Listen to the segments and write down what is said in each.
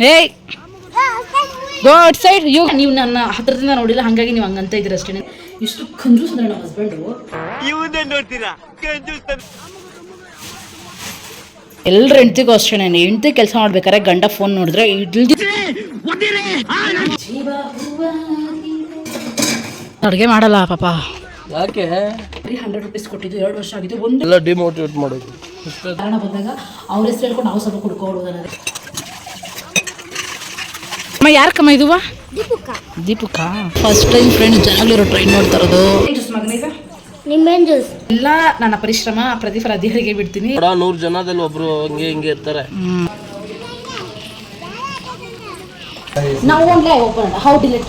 ಏಯ್! Go outside you ನೀವು ನನ್ನ ಹತ್ರದಿಂದ ನೋಡಿಲ್ಲ ಹಾಗಾಗಿ ನೀವು ಹಂಗಂತ ಇದ್ದೀರ ಅಷ್ಟೇ. ಇಷ್ಟು ಕಂಜೂಸ್ ನನ್ನ ಹಸ್ಬೆಂಡು ಇವನ್ನೇ ನೋಡ್ತೀರಾ? ಕಂಜೂಸ್ ಎಲ್ಲರ ಹೆಂಡ್ತಿಗೂ ಅಷ್ಟೇ ಹೆಂಡ್ತಿ ಕೆಲಸ ಮಾಡ್ಬೇಕಾದ್ರೆ ಗಂಡ ಫೋನ್ ನೋಡಿದ್ರೆ ಅಡುಗೆ ಮಾಡಲ್ಲ ಪಾಪ. ಯಾಕೆ? ತ್ರೀ ಹಂಡ್ರೆಡ್ ರುಪೀಸ್ ಕೊಟ್ಟಿದ್ದು ಎರಡು ವರ್ಷ ಆಗಿದ್ದು ಒಂದು ಎಲ್ಲ ಡಿಮೋಟಿವೇಟ್ ಮಾಡೋದು. ಕಾರಣ ಬಂದಾಗ ಅವ್ರ ಹೆಸರು ಹೇಳ್ಕೊಂಡು ನಾವು ಸ್ವಲ್ಪ ಕುಡ್ಕೊಡೋದು ಅನ್ನೋದು. ಅಮ್ಮ ಯಾರು ಕಮ್ಮ ಇದುವ? ದೀಪಕ. ಫಸ್ಟ್ ಟೈಮ್ ಫ್ರೆಂಡ್ಸ್ ಜನಾಗ್ಲಿರೋ ಟ್ರೈನ್ ನೋಡ್ತಾ ಇರೋದು. ನಿಂಬೆಹಣ್ಣು ಜ್ಯೂಸ್ ಎಲ್ಲ ನನ್ನ ಪರಿಶ್ರಮ ಪ್ರತಿಫಲ ದೇಹರಿಗೆ ಬಿಡ್ತೀನಿ. ನೂರು ಜನದಲ್ಲಿ ಒಬ್ರು ಹಂಗೆ ಹಿಂಗೆ ಇರ್ತಾರೆ. ನಾವು ಓನ್ಲಿ ಓಪನ್ ಹೌ ಡಿಲೆಟ್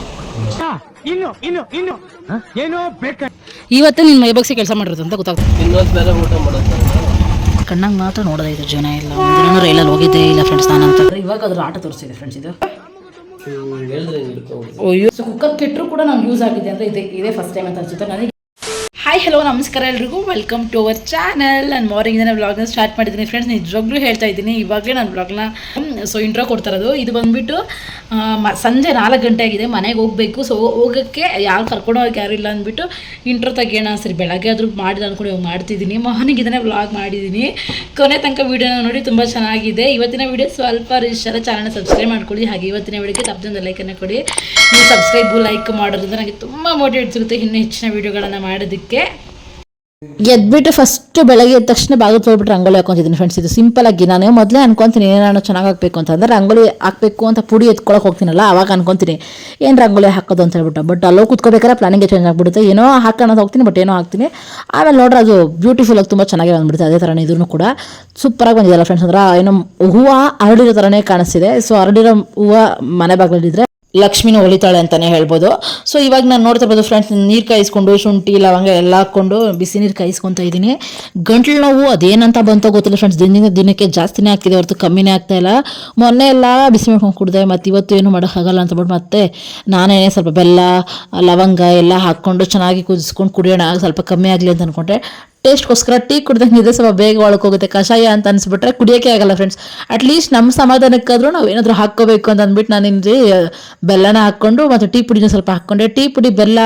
ಇವತ್ತು ನಿನ್ನ ಮೈ ಬಗ್ಸಿ ಕೆಲಸ ಮಾಡಿರೋದು ಅಂತ ಗೊತ್ತಾಗ್ತದೆ ಇನ್ನೊಂದು ಬೇರೆ ಊಟ ಮಾಡೋದು ಕಣ್ಣಾಗ ಮಾತ್ರ ನೋಡದೆ ಇದು ಜನ ಇಲ್ಲ. ಒಂದಿನ ರೈಲಲ್ಲಿ ಹೋಗಿದ್ದೆ ಇಲ್ಲ ಫ್ರೆಂಡ್ಸ್ ನಾನು ಅಂತ ಇವಾಗ ಅದ್ರ ಆಟ ತೋರಿಸಿದೆ ಫ್ರೆಂಡ್ಸ್ ಇದು. ಹೇಳಿದ್ರೆ ಕುಕ್ಕರ್ ಕೆಟ್ಟರು ಕೂಡ ನಾವು ಯೂಸ್ ಆಗಿದೆ ಅಂದರೆ ಇದೇ ಇದೇ ಫಸ್ಟ್ ಟೈಮ್ ಅಂತ ಅನ್ಸುತ್ತೆ. ನನಗೆ ಹಾಯ್ ಹಲೋ ನಮಸ್ಕಾರ ಎಲ್ರಿಗೂ. ವೆಲ್ಕಮ್ ಟು ಅವರ್ ಚಾನಲ್ ನಾನು ಮಾರ್ನಿಂಗ್ ವ್ಲಾಗ್ನ ಸ್ಟಾರ್ಟ್ ಮಾಡಿದ್ದೀನಿ ಫ್ರೆಂಡ್ಸ್ ನಿಜವಾಗ್ಲೂ ಹೇಳ್ತಾ ಇದ್ದೀನಿ, ಇವಾಗಲೇ ನಾನು ವ್ಲಾಗ್ನ ಸೊ ಇಂಟ್ರೋ ಕೊಡ್ತಾರದು ಇದು ಬಂದುಬಿಟ್ಟು ಸಂಜೆ ನಾಲ್ಕು ಗಂಟೆ ಆಗಿದೆ. ಮನೆಗೆ ಹೋಗಬೇಕು. ಸೊ ಹೋಗೋಕ್ಕೆ ಯಾರು ಕರ್ಕೊಂಡು ಹೋಗಕ್ಕೆ ಯಾರು ಇಲ್ಲ ಅಂದ್ಬಿಟ್ಟು ಇಂಟ್ರೋ ತೆಗಿಯೋಣ ಸರಿ. ಬೆಳಗ್ಗೆ ಆದರೂ ಮಾಡಿದ ಅಂದ್ಕೊಂಡು ಇವಾಗ ಮಾಡ್ತಿದ್ದೀನಿ. ಮಾರ್ನಿಂಗ್ ಇದನ್ನೇ ವ್ಲಾಗ್ ಮಾಡಿದ್ದೀನಿ. ಕೊನೆ ತನಕ ವೀಡಿಯೋನ ನೋಡಿ ತುಂಬ ಚೆನ್ನಾಗಿದೆ. ಇವತ್ತಿನ ವೀಡಿಯೋ ಸ್ವಲ್ಪ ಇಷ್ಟ ಚಾನಲ್ನ ಸಬ್ಸ್ಕ್ರೈಬ್ ಮಾಡ್ಕೊಳ್ಳಿ. ಹಾಗೆ ಇವತ್ತಿನ ವೀಡಿಯೋಗೆ ತಪ್ಪದಿಂದ ಲೈಕನ್ನು ಕೊಡಿ. ನೀವು ಸಬ್ಸ್ಕ್ರೈಬು ಲೈಕ್ ಮಾಡೋದ್ರಿಂದ ನನಗೆ ತುಂಬ ಮೋಟಿವೇಟ್ ಸಿಗುತ್ತೆ ಇನ್ನೂ ಹೆಚ್ಚಿನ ವೀಡಿಯೋಗಳನ್ನು ಮಾಡೋದಕ್ಕೆ. ಎದ್ಬಿಟ್ಟು ಫಸ್ಟ್ ಬೆಳಗ್ಗೆ ಎದ್ದ ತಕ್ಷಣ ಬಾಗಿಲು ತೊಳ್ಬಿಟ್ಟು ರಂಗೋಲಿ ಹಾಕೊಂತಿದ್ದೀನಿ ಫ್ರೆಂಡ್ಸ್ ಇದು ಸಿಂಪಲ್ ಆಗಿ ನಾನು ಮೊದಲೇ ಅನ್ಕೊಂತೀನಿ ಏನೇನೋ ಚೆನ್ನಾಗಿ ಹಾಕಬೇಕು ಅಂತಂದ್ರೆ ರಂಗೋಲಿ ಹಾಕಬೇಕು ಅಂತ ಪುಡಿ ಎತ್ಕೊಳಕ್ಕೆ ಹೋಗ್ತೀನಲ್ಲ, ಅವಾಗ ಅನ್ಕೊಂತೀನಿ ಏನು ರಂಗೋಲಿ ಹಾಕೋದು ಅಂತ ಹೇಳ್ಬಿಟ್ಟು. ಬಟ್ ಅಲ್ಲೋ ಕೂತ್ಕೋಬೇಕಾದ್ರೆ ಪ್ಲಾನಿಂಗ್ ಚೇಂಜ್ ಆಗ್ಬಿಡುತ್ತೆ. ಏನೋ ಹಾಕೋಣ ಹೋಗ್ತೀನಿ ಬಟ್ ಏನೋ ಹಾಕ್ತೀನಿ. ಆಮೇಲೆ ನೋಡ್ರೆ ಅದು ಬ್ಯೂಟಿಫುಲ್ ಆಗಿ ತುಂಬ ಚೆನ್ನಾಗಿ ಬಂದ್ಬಿಡುತ್ತೆ ಅದೇ ಥರನೇ ಇದೂ ಕೂಡ. ಸೂಪರಾಗಿ ಬಂದಿದೆಯಲ್ಲ ಫ್ರೆಂಡ್ಸ್ ಅಂದ್ರೆ ಏನೋ ಹೂವು ಹರಡಿರೋ ಥರನೇ ಕಾಣಿಸ್ತಿದೆ. ಸೊ ಹರಡಿರೋ ಹೂವು ಮನೆ ಬಾಗಿಲಿದ್ರೆ ಲಕ್ಷ್ಮಿನ ಹೊಲಿತಾಳೆ ಅಂತಲೇ ಹೇಳ್ಬೋದು. ಸೊ ಇವಾಗ ನಾನು ನೋಡ್ತಾ ಇರ್ಬೋದು ಫ್ರೆಂಡ್ಸ್ ನೀರು ಕಾಯಿಸ್ಕೊಂಡು, ಶುಂಠಿ, ಲವಂಗ ಎಲ್ಲ ಹಾಕ್ಕೊಂಡು ಬಿಸಿ ನೀರು ಕಾಯಿಸ್ಕೊತಾ ಇದ್ದೀನಿ. ಗಂಟ್ಲು ನೋವು ಅದೇನಂತ ಬಂತೋ ಗೊತ್ತಿಲ್ಲ ಫ್ರೆಂಡ್ಸ್ ದಿನದಿಂದ ದಿನಕ್ಕೆ ಜಾಸ್ತಿನೇ ಆಗ್ತಿದೆ, ಹೊರತು ಕಮ್ಮಿನೇ ಆಗ್ತಾ ಇಲ್ಲ. ಮೊನ್ನೆ ಎಲ್ಲ ಬಿಸಿ ಮಾಡ್ಕೊಂಡು ಕುಡಿದೆ, ಮತ್ತು ಇವತ್ತು ಏನು ಮಾಡೋಕ್ಕಾಗಲ್ಲ ಅಂತ ಬಿಟ್ಟು ಮತ್ತೆ ನಾನೇ ಸ್ವಲ್ಪ ಬೆಲ್ಲ, ಲವಂಗ ಎಲ್ಲ ಹಾಕ್ಕೊಂಡು ಚೆನ್ನಾಗಿ ಕುದಿಸ್ಕೊಂಡು ಕುಡಿಯೋಣ, ಸ್ವಲ್ಪ ಕಮ್ಮಿ ಆಗಲಿ ಅಂತ ಅಂದ್ಕೊಂಡೆ ಟೇಸ್ಟ್ಗೋಸ್ಕರ ಟೀ ಕುಡ್ದಂಗೆ ಇದೆ ಸ್ವಲ್ಪ ಬೇಗ ಒಳಕೋಗುತ್ತೆ ಕಷಾಯ ಅಂತ ಅನ್ಸ್ಬಿಟ್ರೆ ಕುಡಿಯೋಕೆ ಆಗಲ್ಲ ಫ್ರೆಂಡ್ಸ್ ಅಟ್ಲೀಸ್ಟ್ ನಮ್ಮ ಸಮಾಧಾನಕ್ಕಾದ್ರೂ ನಾವು ಏನಾದರೂ ಹಾಕ್ಕೋಬೇಕು ಅಂತ ಅಂದ್ಬಿಟ್ಟು ನಾನು ಇಲ್ಲಿ ಬೆಲ್ಲನ ಹಾಕ್ಕೊಂಡು ಮತ್ತು ಟೀ ಪುಡಿನ ಸ್ವಲ್ಪ ಹಾಕ್ಕೊಂಡೆ. ಟೀ ಪುಡಿ, ಬೆಲ್ಲ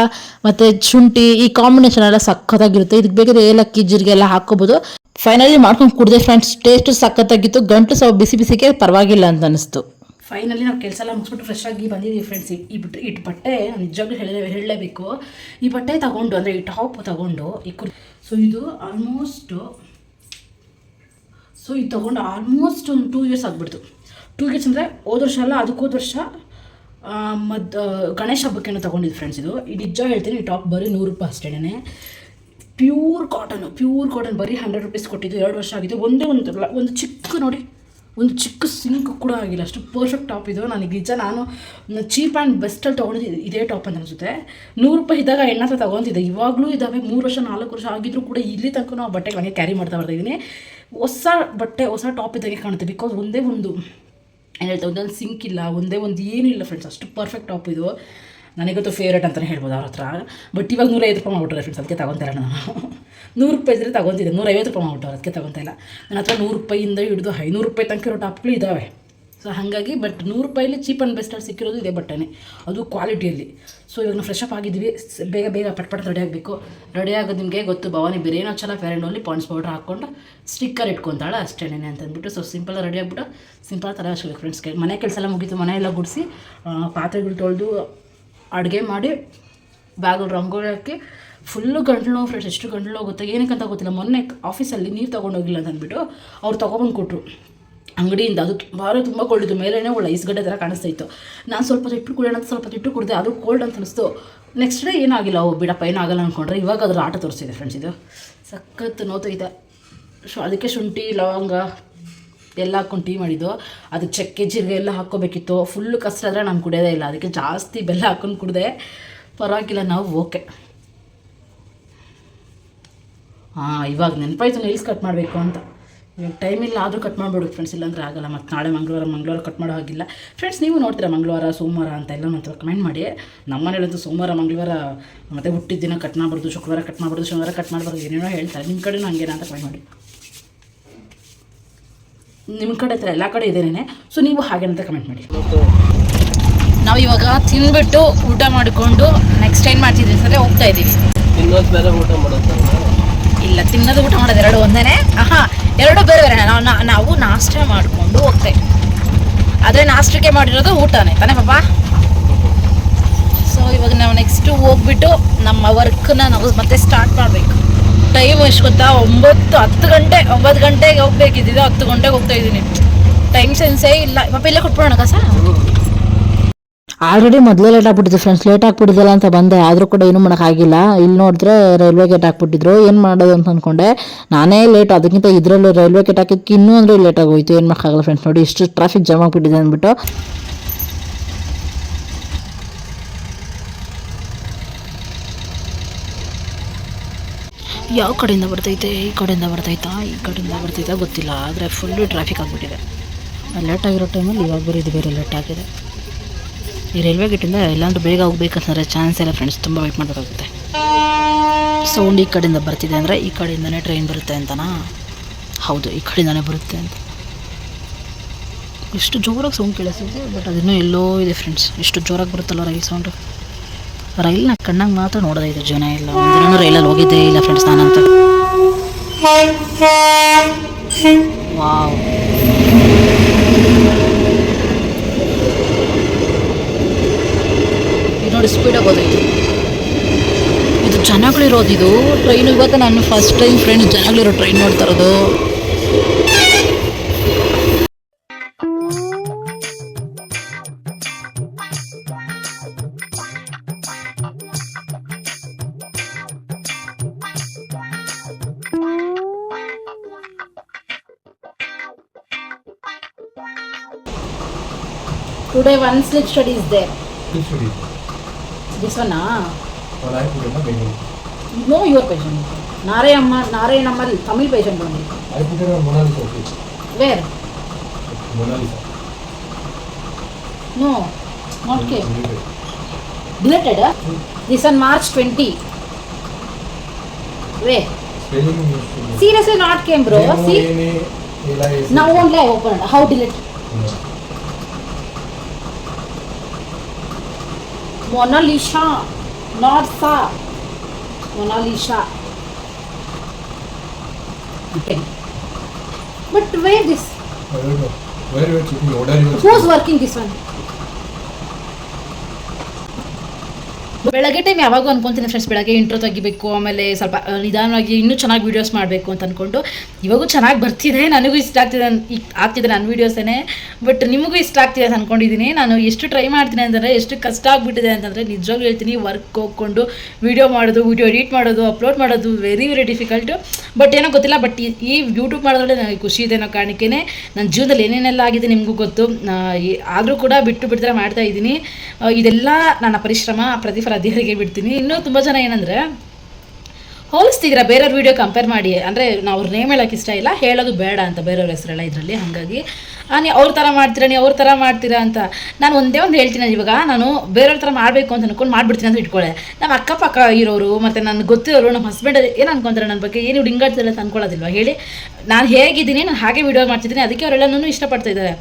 ಮತ್ತು ಶುಂಠಿ ಈ ಕಾಂಬಿನೇಷನ್ ಎಲ್ಲ ಸಖತ್ತಾಗಿರುತ್ತೆ. ಇದಕ್ಕೆ ಬೇಕಾದ್ರೆ ಏಲಕ್ಕಿ, ಜೀರಿಗೆ ಎಲ್ಲ ಹಾಕ್ಕೋಬೋದು. ಫೈನಲಿ ಮಾಡ್ಕೊಂಡು ಕುಡಿದೆ ಫ್ರೆಂಡ್ಸ್ ಟೇಸ್ಟ್ ಸಖತ್ತಾಗಿತ್ತು. ಗಂಟು ಸ್ವಲ್ಪ ಬಿಸಿ ಬಿಸಿಗೆ ಪರವಾಗಿಲ್ಲ ಅಂತ ಅನಿಸ್ತು. ಫೈನಲಿ ನಾವು ಕೆಲಸ ಎಲ್ಲ ಮುಗಿಸ್ಬಿಟ್ಟು ಫ್ರೆಶ್ ಆಗಿ ಬಂದಿದ್ದೀವಿ ಫ್ರೆಂಡ್ಸ್ ಈ ಬಿಟ್ಟು ಇಟ್ಟು ಬಟ್ಟೆ ನಿಜವಾಗ್ಲೂ ಹೇಳಲೇ ಹೇಳಲೇಬೇಕು. ಈ ಬಟ್ಟೆ ತಗೊಂಡು, ಅಂದರೆ ಈ ಟಾಪ್ ತಗೊಂಡು, ಈ ಕುರ್ ಸೊ ಇದು ಆಲ್ಮೋಸ್ಟು ಸೊ ಇದು ತೊಗೊಂಡು ಆಲ್ಮೋಸ್ಟ್ ಒಂದು ಟೂ ಇಯರ್ಸ್ ಆಗಿಬಿಡ್ತು. ಟೂ ಇಯರ್ಸ್ ಅಂದರೆ ಹೋದ ವರ್ಷ ಅಲ್ಲ, ಅದಕ್ಕೆ ಹೋದ ವರ್ಷ ಮದ್ದು ಗಣೇಶ ಹಬ್ಬಕ್ಕೇನೋ ತೊಗೊಂಡಿದ್ದು ಫ್ರೆಂಡ್ಸ್ ಇದು. ಈ ನಿಜ ಹೇಳ್ತೀನಿ, ಈ ಟಾಪ್ ಬರೀ ನೂರು ರೂಪಾಯಿ ಅಷ್ಟೇನೆ ಪ್ಯೂರ್ ಕಾಟನ್ ಪ್ಯೂರ್ ಕಾಟನ್ ಬರೀ ಹಂಡ್ರೆಡ್ ರುಪೀಸ್ ಕೊಟ್ಟಿದ್ದು, ಎರಡು ವರ್ಷ ಆಗಿದೆ ಒಂದೇ ಒಂದು ಒಂದು ಚಿಕ್ಕ ನೋಡಿ ಒಂದು ಚಿಕ್ಕ ಸಿಂಕ್ ಕೂಡ ಆಗಿಲ್ಲ. ಅಷ್ಟು ಪರ್ಫೆಕ್ಟ್ ಟಾಪ್ ಇದು. ನನಗೆ ನಿಜ ನಾನು ಚೀಪ್ ಆ್ಯಂಡ್ ಬೆಸ್ಟಲ್ಲಿ ತೊಗೊಂಡಿದ್ದು ಇದೇ ಟಾಪ್ ಅಂತ ಅನಿಸುತ್ತೆ. ನೂರು ರೂಪಾಯಿ ಇದ್ದಾಗ ಹತ್ರ ತೊಗೊತಿದ್ದೆ. ಇವಾಗಲೂ ಇದ್ದಾವೆ ಮೂರು ವರ್ಷ, ನಾಲ್ಕು ವರ್ಷ ಆಗಿದ್ರೂ ಕೂಡ ಇಲ್ಲಿ ತನಕ ನಾವು ಬಟ್ಟೆಗೆ ಹಂಗೆ ಕ್ಯಾರಿ ಮಾಡ್ತಾ ಬರ್ತಾಯಿದ್ದೀನಿ ಹೊಸ ಬಟ್ಟೆ, ಹೊಸ ಟಾಪ್ ಇದ್ದಾಗೆ ಕಾಣುತ್ತೆ. ಬಿಕಾಸ್ ಒಂದೇ ಒಂದು ಏನು ಹೇಳ್ತಾ ಒಂದೊಂದು ಸಿಂಕ್ ಇಲ್ಲ. ಒಂದೇ ಒಂದು ಏನಿಲ್ಲ ಫ್ರೆಂಡ್ಸ್ ಅಷ್ಟು ಪರ್ಫೆಕ್ಟ್ ಟಾಪ್ ಇದು. ನನಗಂತೂ ಫೇವ್ರೇಟ್ ಅಂತಲೇ ಹೇಳ್ಬೋದು ಅವ್ರ ಹತ್ರ. ಬಟ್ ಇವಾಗ ನೂರೈವತ್ತು ರೂಪಾಯಿ ಮಾಡ್ಬಿಟ್ರೆ ಫ್ರೆಂಡ್ಸ್ ಅದಕ್ಕೆ ತಗೊತಾಯಿಲ್ಲ ನಾನು. ನೂರು ರೂಪಾಯಿ ಇದ್ದರೆ ತಗೊತಿದ್ದೆ, ನೂರೈವತ್ತು ರೂಪಾಯಿ ಮಾಡ್ಬಿಟ್ಟವ್ರು ಅದಕ್ಕೆ ಇಲ್ಲ. ನನ್ನ ಹತ್ರ ನೂರು ರೂಪಾಯಿಂದ ಹಿಡಿದು ಐನೂರು ರೂಪಾಯಿ ತನಕ ಇರೋ ಟಾಪ್ಗಳು ಇದ್ದಾವೆ ಸೊ ಹಾಗಾಗಿ ಬಟ್ ನೂರು ರೂಪಾಯಲ್ಲಿ ಚೀಪ್ ಆ್ಯಂಡ್ ಬೆಸ್ಟಲ್ಲಿ ಸಿಕ್ಕಿರೋದು ಇದೆ ಬಟ್ಟೆನೇ. ಅದು ಕ್ವಾಲಿಟಿಯಲ್ಲಿ ಸೊ ಇವಾಗ ನಾವು ಫ್ರೆಶ್ ಅಪ್ ಆಗಿದ್ದೀವಿ ಬೇಗ ಬೇಗ ಪಟ್ ಪಟ್ ರೆಡಿ ಆಗಬೇಕು. ರೆಡಿ ಆಗೋದು ನಿಮಗೆ ಗೊತ್ತು, ಭವಾನಿ ಬೇರೆ ಏನೋ ಚಲ ಫೇರೆಂಡಲ್ಲಿ ಪಾಂಡ್ಸ್ ಪೌಡರ್ ಹಾಕ್ಕೊಂಡು ಸ್ಟಿಕ್ಕರ್ ಇಟ್ಕೊತಾಳೆ ಅಷ್ಟೇನೆ ಅಂತಂದ್ಬಿಟ್ಟು ಸೊ ಸಿಂಪಲ್ ರೆಡಿ ಆಗಿಬಿಟ್ಟು ಸಿಂಪಲ್ ಥರ ಫ್ರೆಂಡ್ಸ್ ಮನೆ ಕೆಲಸ ಎಲ್ಲ ಮುಗೀತು, ಮನೆ ಎಲ್ಲ ಗುಡಿಸಿ ಪಾತ್ರೆಗಳು ತೊಳೆದು ಅಡುಗೆ ಮಾಡಿ ಬ್ಯಾಗಲ್ಲಿ ರಂಗೋಲಿ ಹಾಕಿ ಫುಲ್ಲು ಗಂಟ್ಲು ನೋವು ಫ್ರೆಂಡ್ಸ್ ಎಷ್ಟು ಗಂಟ್ಲು ಹೋಗುತ್ತೆ ಗೊತ್ತಾ ಏನಕ್ಕೆ ಅಂತ ಗೊತ್ತಿಲ್ಲ. ಮೊನ್ನೆ ಆಫೀಸಲ್ಲಿ ನೀರು ತೊಗೊಂಡೋಗಿಲ್ಲ ಅಂತ ಅಂದ್ಬಿಟ್ಟು ಅವ್ರು ತೊಗೊಬಂದು ಕೊಟ್ಟರು ಅಂಗಡಿಯಿಂದ ಅದು ಭಾರಿ ತುಂಬ ಕೋಲ್ಡ್ ಇತ್ತು. ಮೇಲೇ ಒಳ್ಳೆ ಐಸ್ಗಡ್ಡೆ ಥರ ಕಾಣಿಸ್ತಾ ಇತ್ತು. ನಾನು ಸ್ವಲ್ಪ ಇಟ್ಟು ಕುಡಿಯೋಣ ಅಂತ ಸ್ವಲ್ಪ ಇಟ್ಟು ಕುಡಿದೆ, ಅದು ಕೋಲ್ಡ್ ಅಂತ ಅನಿಸ್ತು. ನೆಕ್ಸ್ಟ್ ಡೇ ಏನಾಗಿಲ್ಲ, ಓ ಬಿಡಪ್ಪ, ಏನಾಗಲ್ಲ ಅಂದ್ಕೊಂಡ್ರೆ ಇವಾಗ ಅದ್ರ ಆಟ ತೋರಿಸಿದೆ ಫ್ರೆಂಡ್ಸ್ ಇದು. ಸಖತ್ತು ನೋತೈತೆ ಶು ಅದಕ್ಕೆ ಶುಂಠಿ, ಲವಂಗ ಎಲ್ಲ ಹಾಕ್ಕೊಂಡು ಟೀ ಮಾಡಿದ್ದು. ಅದು ಚಕ್ಕೆ, ಜೀರಿಗೆ ಎಲ್ಲ ಹಾಕ್ಕೋಬೇಕಿತ್ತು. ಫುಲ್ಲು ಕಷ್ಟ ಆದರೆ ನಾನು ಕುಡಿಯೋದೇ ಇಲ್ಲ. ಅದಕ್ಕೆ ಜಾಸ್ತಿ ಬೆಲ್ಲ ಹಾಕೊಂಡು ಕುಡಿದೆ. ಪರವಾಗಿಲ್ಲ, ನಾವು ಓಕೆ. ಹಾಂ, ಇವಾಗ ನೆನಪಾಯ್ತು ನೈಲ್ಸ್ ಕಟ್ ಮಾಡಬೇಕು ಅಂತ. ಇವಾಗ ಟೈಮ್ ಇಲ್ಲ, ಆದರೂ ಕಟ್ ಮಾಡಿಬಿಡು ಫ್ರೆಂಡ್ಸ್ ಇಲ್ಲಾಂದ್ರೆ ಆಗಲ್ಲ. ಮತ್ತು ನಾಳೆ ಮಂಗಳವಾರ ಮಂಗಳವಾರ ಕಟ್ ಮಾಡೋ ಹಾಗಿಲ್ಲ. ಫ್ರೆಂಡ್ಸ್ ನೀವು ನೋಡ್ತೀರಾ ಮಂಗಳವಾರ, ಸೋಮವಾರ ಅಂತ? ಎಲ್ಲ ನಂತರ ಕಮೆಂಟ್ ಮಾಡಿ. ನಮ್ಮ ಮನೇಲಂತೂ ಸೋಮವಾರ, ಮಂಗಳವಾರ, ಮತ್ತು ಹುಟ್ಟಿದ ದಿನ ಕಟ್ ಮಾಡ್ಬಿಡ್ದು ಶುಕ್ರವಾರ ಕಟ್ ಮಾಡ್ಬಿಡ್ದು ಶನಿವಾರ ಕಟ್ ಮಾಡಬಾರ್ದು, ಏನೇನೋ ಹೇಳ್ತಾರೆ. ನಿಮ್ಮ ಕಡೆನೂ ಹಂಗೇನ ಅಂತ ಕಮೆಂಟ್ ಮಾಡಿ. ನಿಮ್ಮ ಕಡೆ ಹತ್ರ ಎಲ್ಲ ಕಡೆ ಇದೇನೆ ಸೊ ನೀವು ಹಾಗೆ ಅಂತ ಕಮೆಂಟ್ ಮಾಡಿ. ನಾವು ಇವಾಗ ತಿನ್ಬಿಟ್ಟು ಊಟ ಮಾಡಿಕೊಂಡು ನೆಕ್ಸ್ಟ್ ಏನು ಮಾಡ್ತಿದ್ದೀವಿ ಸರಿ ಹೋಗ್ತಾ ಇದ್ದೀವಿ ಬೇರೆ ಊಟ ಮಾಡೋದು ಇಲ್ಲ ತಿನ್ನೋದು ಊಟ ಮಾಡೋದು ಎರಡು ಒಂದೇನೆ. ಆಹಾ ಎರಡು ಬೇರೆ ಬೇರೆ. ನಾವು ನಾ- ನಾವು ನಾಷ್ಟ ಮಾಡಿಕೊಂಡು ಹೋಗ್ತಾ ಇದ್ವಿ ಆದರೆ ನಾಷ್ಟಕ್ಕೆ ಮಾಡಿರೋದು ಊಟನೇ. ತಾನೇ ಪಾಪ? ಸೊ ಇವಾಗ ನಾವು ನೆಕ್ಸ್ಟ್ ಹೋಗ್ಬಿಟ್ಟು ನಮ್ಮ ವರ್ಕ್ನ ನಾವು ಮತ್ತೆ ಸ್ಟಾರ್ಟ್ ಮಾಡಬೇಕು. ಟೈಮ್ ಎಷ್ಟು ಗೊತ್ತಾ? ಒಂಬತ್ತು, ಹತ್ತು ಗಂಟೆ, ಒಂಬತ್ತು ಗಂಟೆಗೆ ಹೋಗ್ಬೇಕಿದ್ದಿದ್ದು ಹತ್ತು ಗಂಟೆಗೆ ಹೋಗ್ತಾ ಇದ್ದೀನಿ. ಟೈಮ್ ಸೆನ್ಸೇ ಇಲ್ಲ. ಪಾಪ ಇಲ್ಲೇ ಕೊಟ್ಬಿಡೋಣ ಕಸ? ಆಲ್ರೆಡಿ ಮೊದಲೇ ಲೇಟ್ ಆಗ್ಬಿಟ್ಟಿತ್ತು ಫ್ರೆಂಡ್ಸ್ ಲೇಟ್ ಆಗ್ಬಿಟ್ಟಿದ್ದಲ್ಲ ಅಂತ ಬಂದೆ. ಆದರೂ ಕೂಡ ಏನೂ ಮಾಡೋಕ್ಕಾಗಿಲ್ಲ ಇಲ್ಲಿ ನೋಡಿದ್ರೆ ರೈಲ್ವೆ ಗೇಟ್ ಹಾಕ್ಬಿಟ್ಟಿದ್ರು. ಏನು ಮಾಡೋದು ಅಂತ ಅಂದ್ಕೊಂಡೆ ನಾನೇ ಲೇಟ್ ಅದಕ್ಕಿಂತ ಇದರಲ್ಲೂ ರೈಲ್ವೆ ಗೇಟ್ ಹಾಕಿದ್ದಕ್ಕೆ ಇನ್ನೂ ಅಂದರೆ ಲೇಟ್ ಆಗೋಯ್ತು. ಏನು ಮಾಡೋಕ್ಕಾಗಲ್ಲ ಫ್ರೆಂಡ್ಸ್ ನೋಡಿ, ಇಷ್ಟು ಟ್ರಾಫಿಕ್ ಜಾಮ್ ಆಗಿಬಿಟ್ಟಿದೆ ಅಂದ್ಬಿಟ್ಟು. ಯಾವ ಕಡೆಯಿಂದ ಬರ್ತೈತೆ? ಈ ಕಡೆಯಿಂದ ಬರ್ತೈತಾ? ಈ ಕಡೆಯಿಂದ ಬರ್ತೈತಾ? ಗೊತ್ತಿಲ್ಲ. ಆದರೆ ಫುಲ್ಲು ಟ್ರಾಫಿಕ್ ಆಗಿಬಿಟ್ಟಿದೆ. ಲೇಟ್ ಆಗಿರೋ ಟೈಮಲ್ಲಿ ಇವಾಗ ಬೇರೆ ಇದು ಬೇರೆ ಲೇಟ್ ಆಗಿದೆ. ಈ ರೈಲ್ವೆ ಗೇಟಿಂದ ಎಲ್ಲಾಂದ್ರೂ ಬೇಗ ಹೋಗ್ಬೇಕಂದ್ರೆ ಚಾನ್ಸ್ ಇಲ್ಲ ಫ್ರೆಂಡ್ಸ್ ತುಂಬ ವೆಯ್ಟ್ ಮಾಡಬೇಕಾಗುತ್ತೆ. ಸೌಂಡ್ ಈ ಕಡೆಯಿಂದ ಬರ್ತಿದೆ ಅಂದರೆ ಈ ಕಡೆಯಿಂದನೇ ಟ್ರೈನ್ ಬರುತ್ತೆ ಅಂತನಾ? ಹೌದು, ಈ ಕಡೆಯಿಂದನೇ ಬರುತ್ತೆ ಅಂತ. ಎಷ್ಟು ಜೋರಾಗಿ ಸೌಂಡ್ ಕೇಳಿಸ್ತಿದೆ ಬಟ್ ಅದಿನ್ನೂ ಎಲ್ಲೋ ಇದೆ ಫ್ರೆಂಡ್ಸ್ ಎಷ್ಟು ಜೋರಾಗಿ ಬರುತ್ತಲ್ಲ ರೈಲ್ ಸೌಂಡು ರೈಲ್ನ ಕಣ್ಣಾಗ ಮಾತ್ರ ನೋಡೋದೈತೆ ಜನ ಇಲ್ಲ ಒಂದಿನ ರೈಲಲ್ಲಿ ಹೋಗಿದ್ದೇ, ಇಲ್ಲ ಫ್ರೆಂಡ್ಸ್ ನಾನಂತ ವಾವ್ ಇದು ನೋಡಿ ಸ್ಪೀಡಾಗಿ ಹೋದೈತೆ. ಇದು ಜನಗಳಿರೋದು ಇದು. ಟ್ರೈನ್ ಇವತ್ತು ನಾನು ಫಸ್ಟ್ ಟೈಮ್ ಫ್ರೆಂಡ್ಸ್ ಜನಗಳಿರೋ ಟ್ರೈನ್ ನೋಡ್ತಾ ಇರೋದು. one slit stud is there. Which should it? This one, ah. Or I put it on menu. No, your patient. நாரே அம்மா நாரே நம்மல் தமிழ் patient ஒன்று I put it on Mona Lisa. Okay. Where? Mona Lisa. No, not okay. Deleted, ah. March twenty way Spelling is useful. seriously not came bro see now only i opened how delete No. Mona Lisa, not Sa. Monalisa. Okay. But where this? I don't know. Where you are checking? What are? Who's working this one? ಬೆಳಗ್ಗೆ time ಯಾವಾಗೂ ಅನ್ಕೊಂತೀನಿ friends ಬೆಳಗ್ಗೆ intro ತೆಗಿಬೇಕು, ಆಮೇಲೆ ಸ್ವಲ್ಪ ನಿಧಾನವಾಗಿ ಇನ್ನೂ ಚೆನ್ನಾಗಿ ವೀಡಿಯೋಸ್ ಮಾಡಬೇಕು ಅಂತ ಅಂದ್ಕೊಂಡು ಇವಾಗೂ ಚೆನ್ನಾಗಿ ಬರ್ತಿದೆ, ನನಗೂ ಇಷ್ಟ ಆಗ್ತಿದೆ ಆಗ್ತಿದೆ ನನ್ನ ವೀಡಿಯೋಸೇ ಬಟ್ ನಿಮಗೂ ಇಷ್ಟ ಆಗ್ತಿದೆ ಅಂತ ಅಂದ್ಕೊಂಡಿದ್ದೀನಿ ನಾನು ಎಷ್ಟು ಟ್ರೈ ಮಾಡ್ತೀನಿ ಅಂತಂದರೆ, ಎಷ್ಟು ಕಷ್ಟ ಆಗಿಬಿಟ್ಟಿದೆ ಅಂತಂದರೆ, ನಿಜವಾಗ್ಲೂ ಹೇಳ್ತೀನಿ ವರ್ಕ್ ಹೋಗ್ಕೊಂಡು ವೀಡಿಯೋ ಮಾಡೋದು ವೀಡಿಯೋ ಎಡಿಟ್ ಮಾಡೋದು ಅಪ್ಲೋಡ್ ಮಾಡೋದು ವೆರಿ ವೆರಿ ಡಿಫಿಕಲ್ಟ್ ಬಟ್ ಏನೋ ಗೊತ್ತಿಲ್ಲ ಬಟ್ ಈ ಯೂಟ್ಯೂಬ್ ಮಾಡೋದ್ರಲ್ಲಿ ನನಗೆ ಖುಷಿ ಇದೆ ಅನ್ನೋ ಕಾರಣಕ್ಕೇ ನನ್ನ ಜೀವನದಲ್ಲಿ ಏನೇನೆಲ್ಲ ಆಗಿದೆ ನಿಮಗೂ ಗೊತ್ತು. ಆದರೂ ಕೂಡ ಬಿಟ್ಟು ಬಿಡ್ತಾರೆ ಮಾಡ್ತಾ ಇದ್ದೀನಿ. ಇದೆಲ್ಲ ನನ್ನ ಪರಿಶ್ರಮ, ಪ್ರತಿಫಲ ದೇವರಿಗೆ ಬಿಡ್ತೀನಿ. ಇನ್ನೂ ತುಂಬ ಜನ ಏನಂದರೆ, ಹೋಲಿಸ್ತಿದ್ದೀರಾ? ಬೇರೆಯವ್ರ ವೀಡಿಯೋ ಕಂಪೇರ್ ಮಾಡಿ. ಅಂದರೆ ನಾವು ಅವ್ರ ನೇಮ್ ಹೇಳೋಕ್ಕೆ ಇಷ್ಟ ಇಲ್ಲ. ಹೇಳೋದು ಬೇಡ ಅಂತ ಬೇರೆಯವ್ರ ಹೆಸರೆಲ್ಲ ಇದರಲ್ಲಿ. ಹಾಗಾಗಿ ನೀವು ಅವ್ರ ಥರ ಮಾಡ್ತೀರಾ ನೀವು ಅವ್ರ ಥರ ಮಾಡ್ತೀರಾ ಅಂತ. ನಾನು ಒಂದೇ ಒಂದು ಹೇಳ್ತೀನಿ ಇವಾಗ, ನಾನು ಬೇರೆಯವ್ರ ಥರ ಮಾಡಬೇಕು ಅಂತ ಅನ್ಕೊಂಡು ಮಾಡ್ಬಿಡ್ತೀನಿ ಅಂತ ಇಟ್ಕೊಳ್ಳೆ ನಮ್ಮ ಅಕ್ಕಪಕ್ಕ ಇರೋರು, ಮತ್ತು ನನಗೆ ಗೊತ್ತಿರೋರು ನಮ್ಮ ಹಸ್ಬೆಂಡ್ ಏನು ಅನ್ಕೊಂತಾರೆ ನನ್ನ ಬಗ್ಗೆ, ಏನು ಹಿಂಗಾಡ್ತಿಲ್ಲ ಅಂತ ಅನ್ಕೊಳ್ಳೋದಿಲ್ವಾ? ಹೇಳಿ. ನಾನು ಹೇಗಿದ್ದೀನಿ, ನಾನು ಹಾಗೆ ವೀಡಿಯೋ ಮಾಡ್ತಿದ್ದೀನಿ, ಅದಕ್ಕೆ ಅವರೆಲ್ಲನೂ ಇಷ್ಟಪಡ್ತಾ ಇದ್ದಾರೆ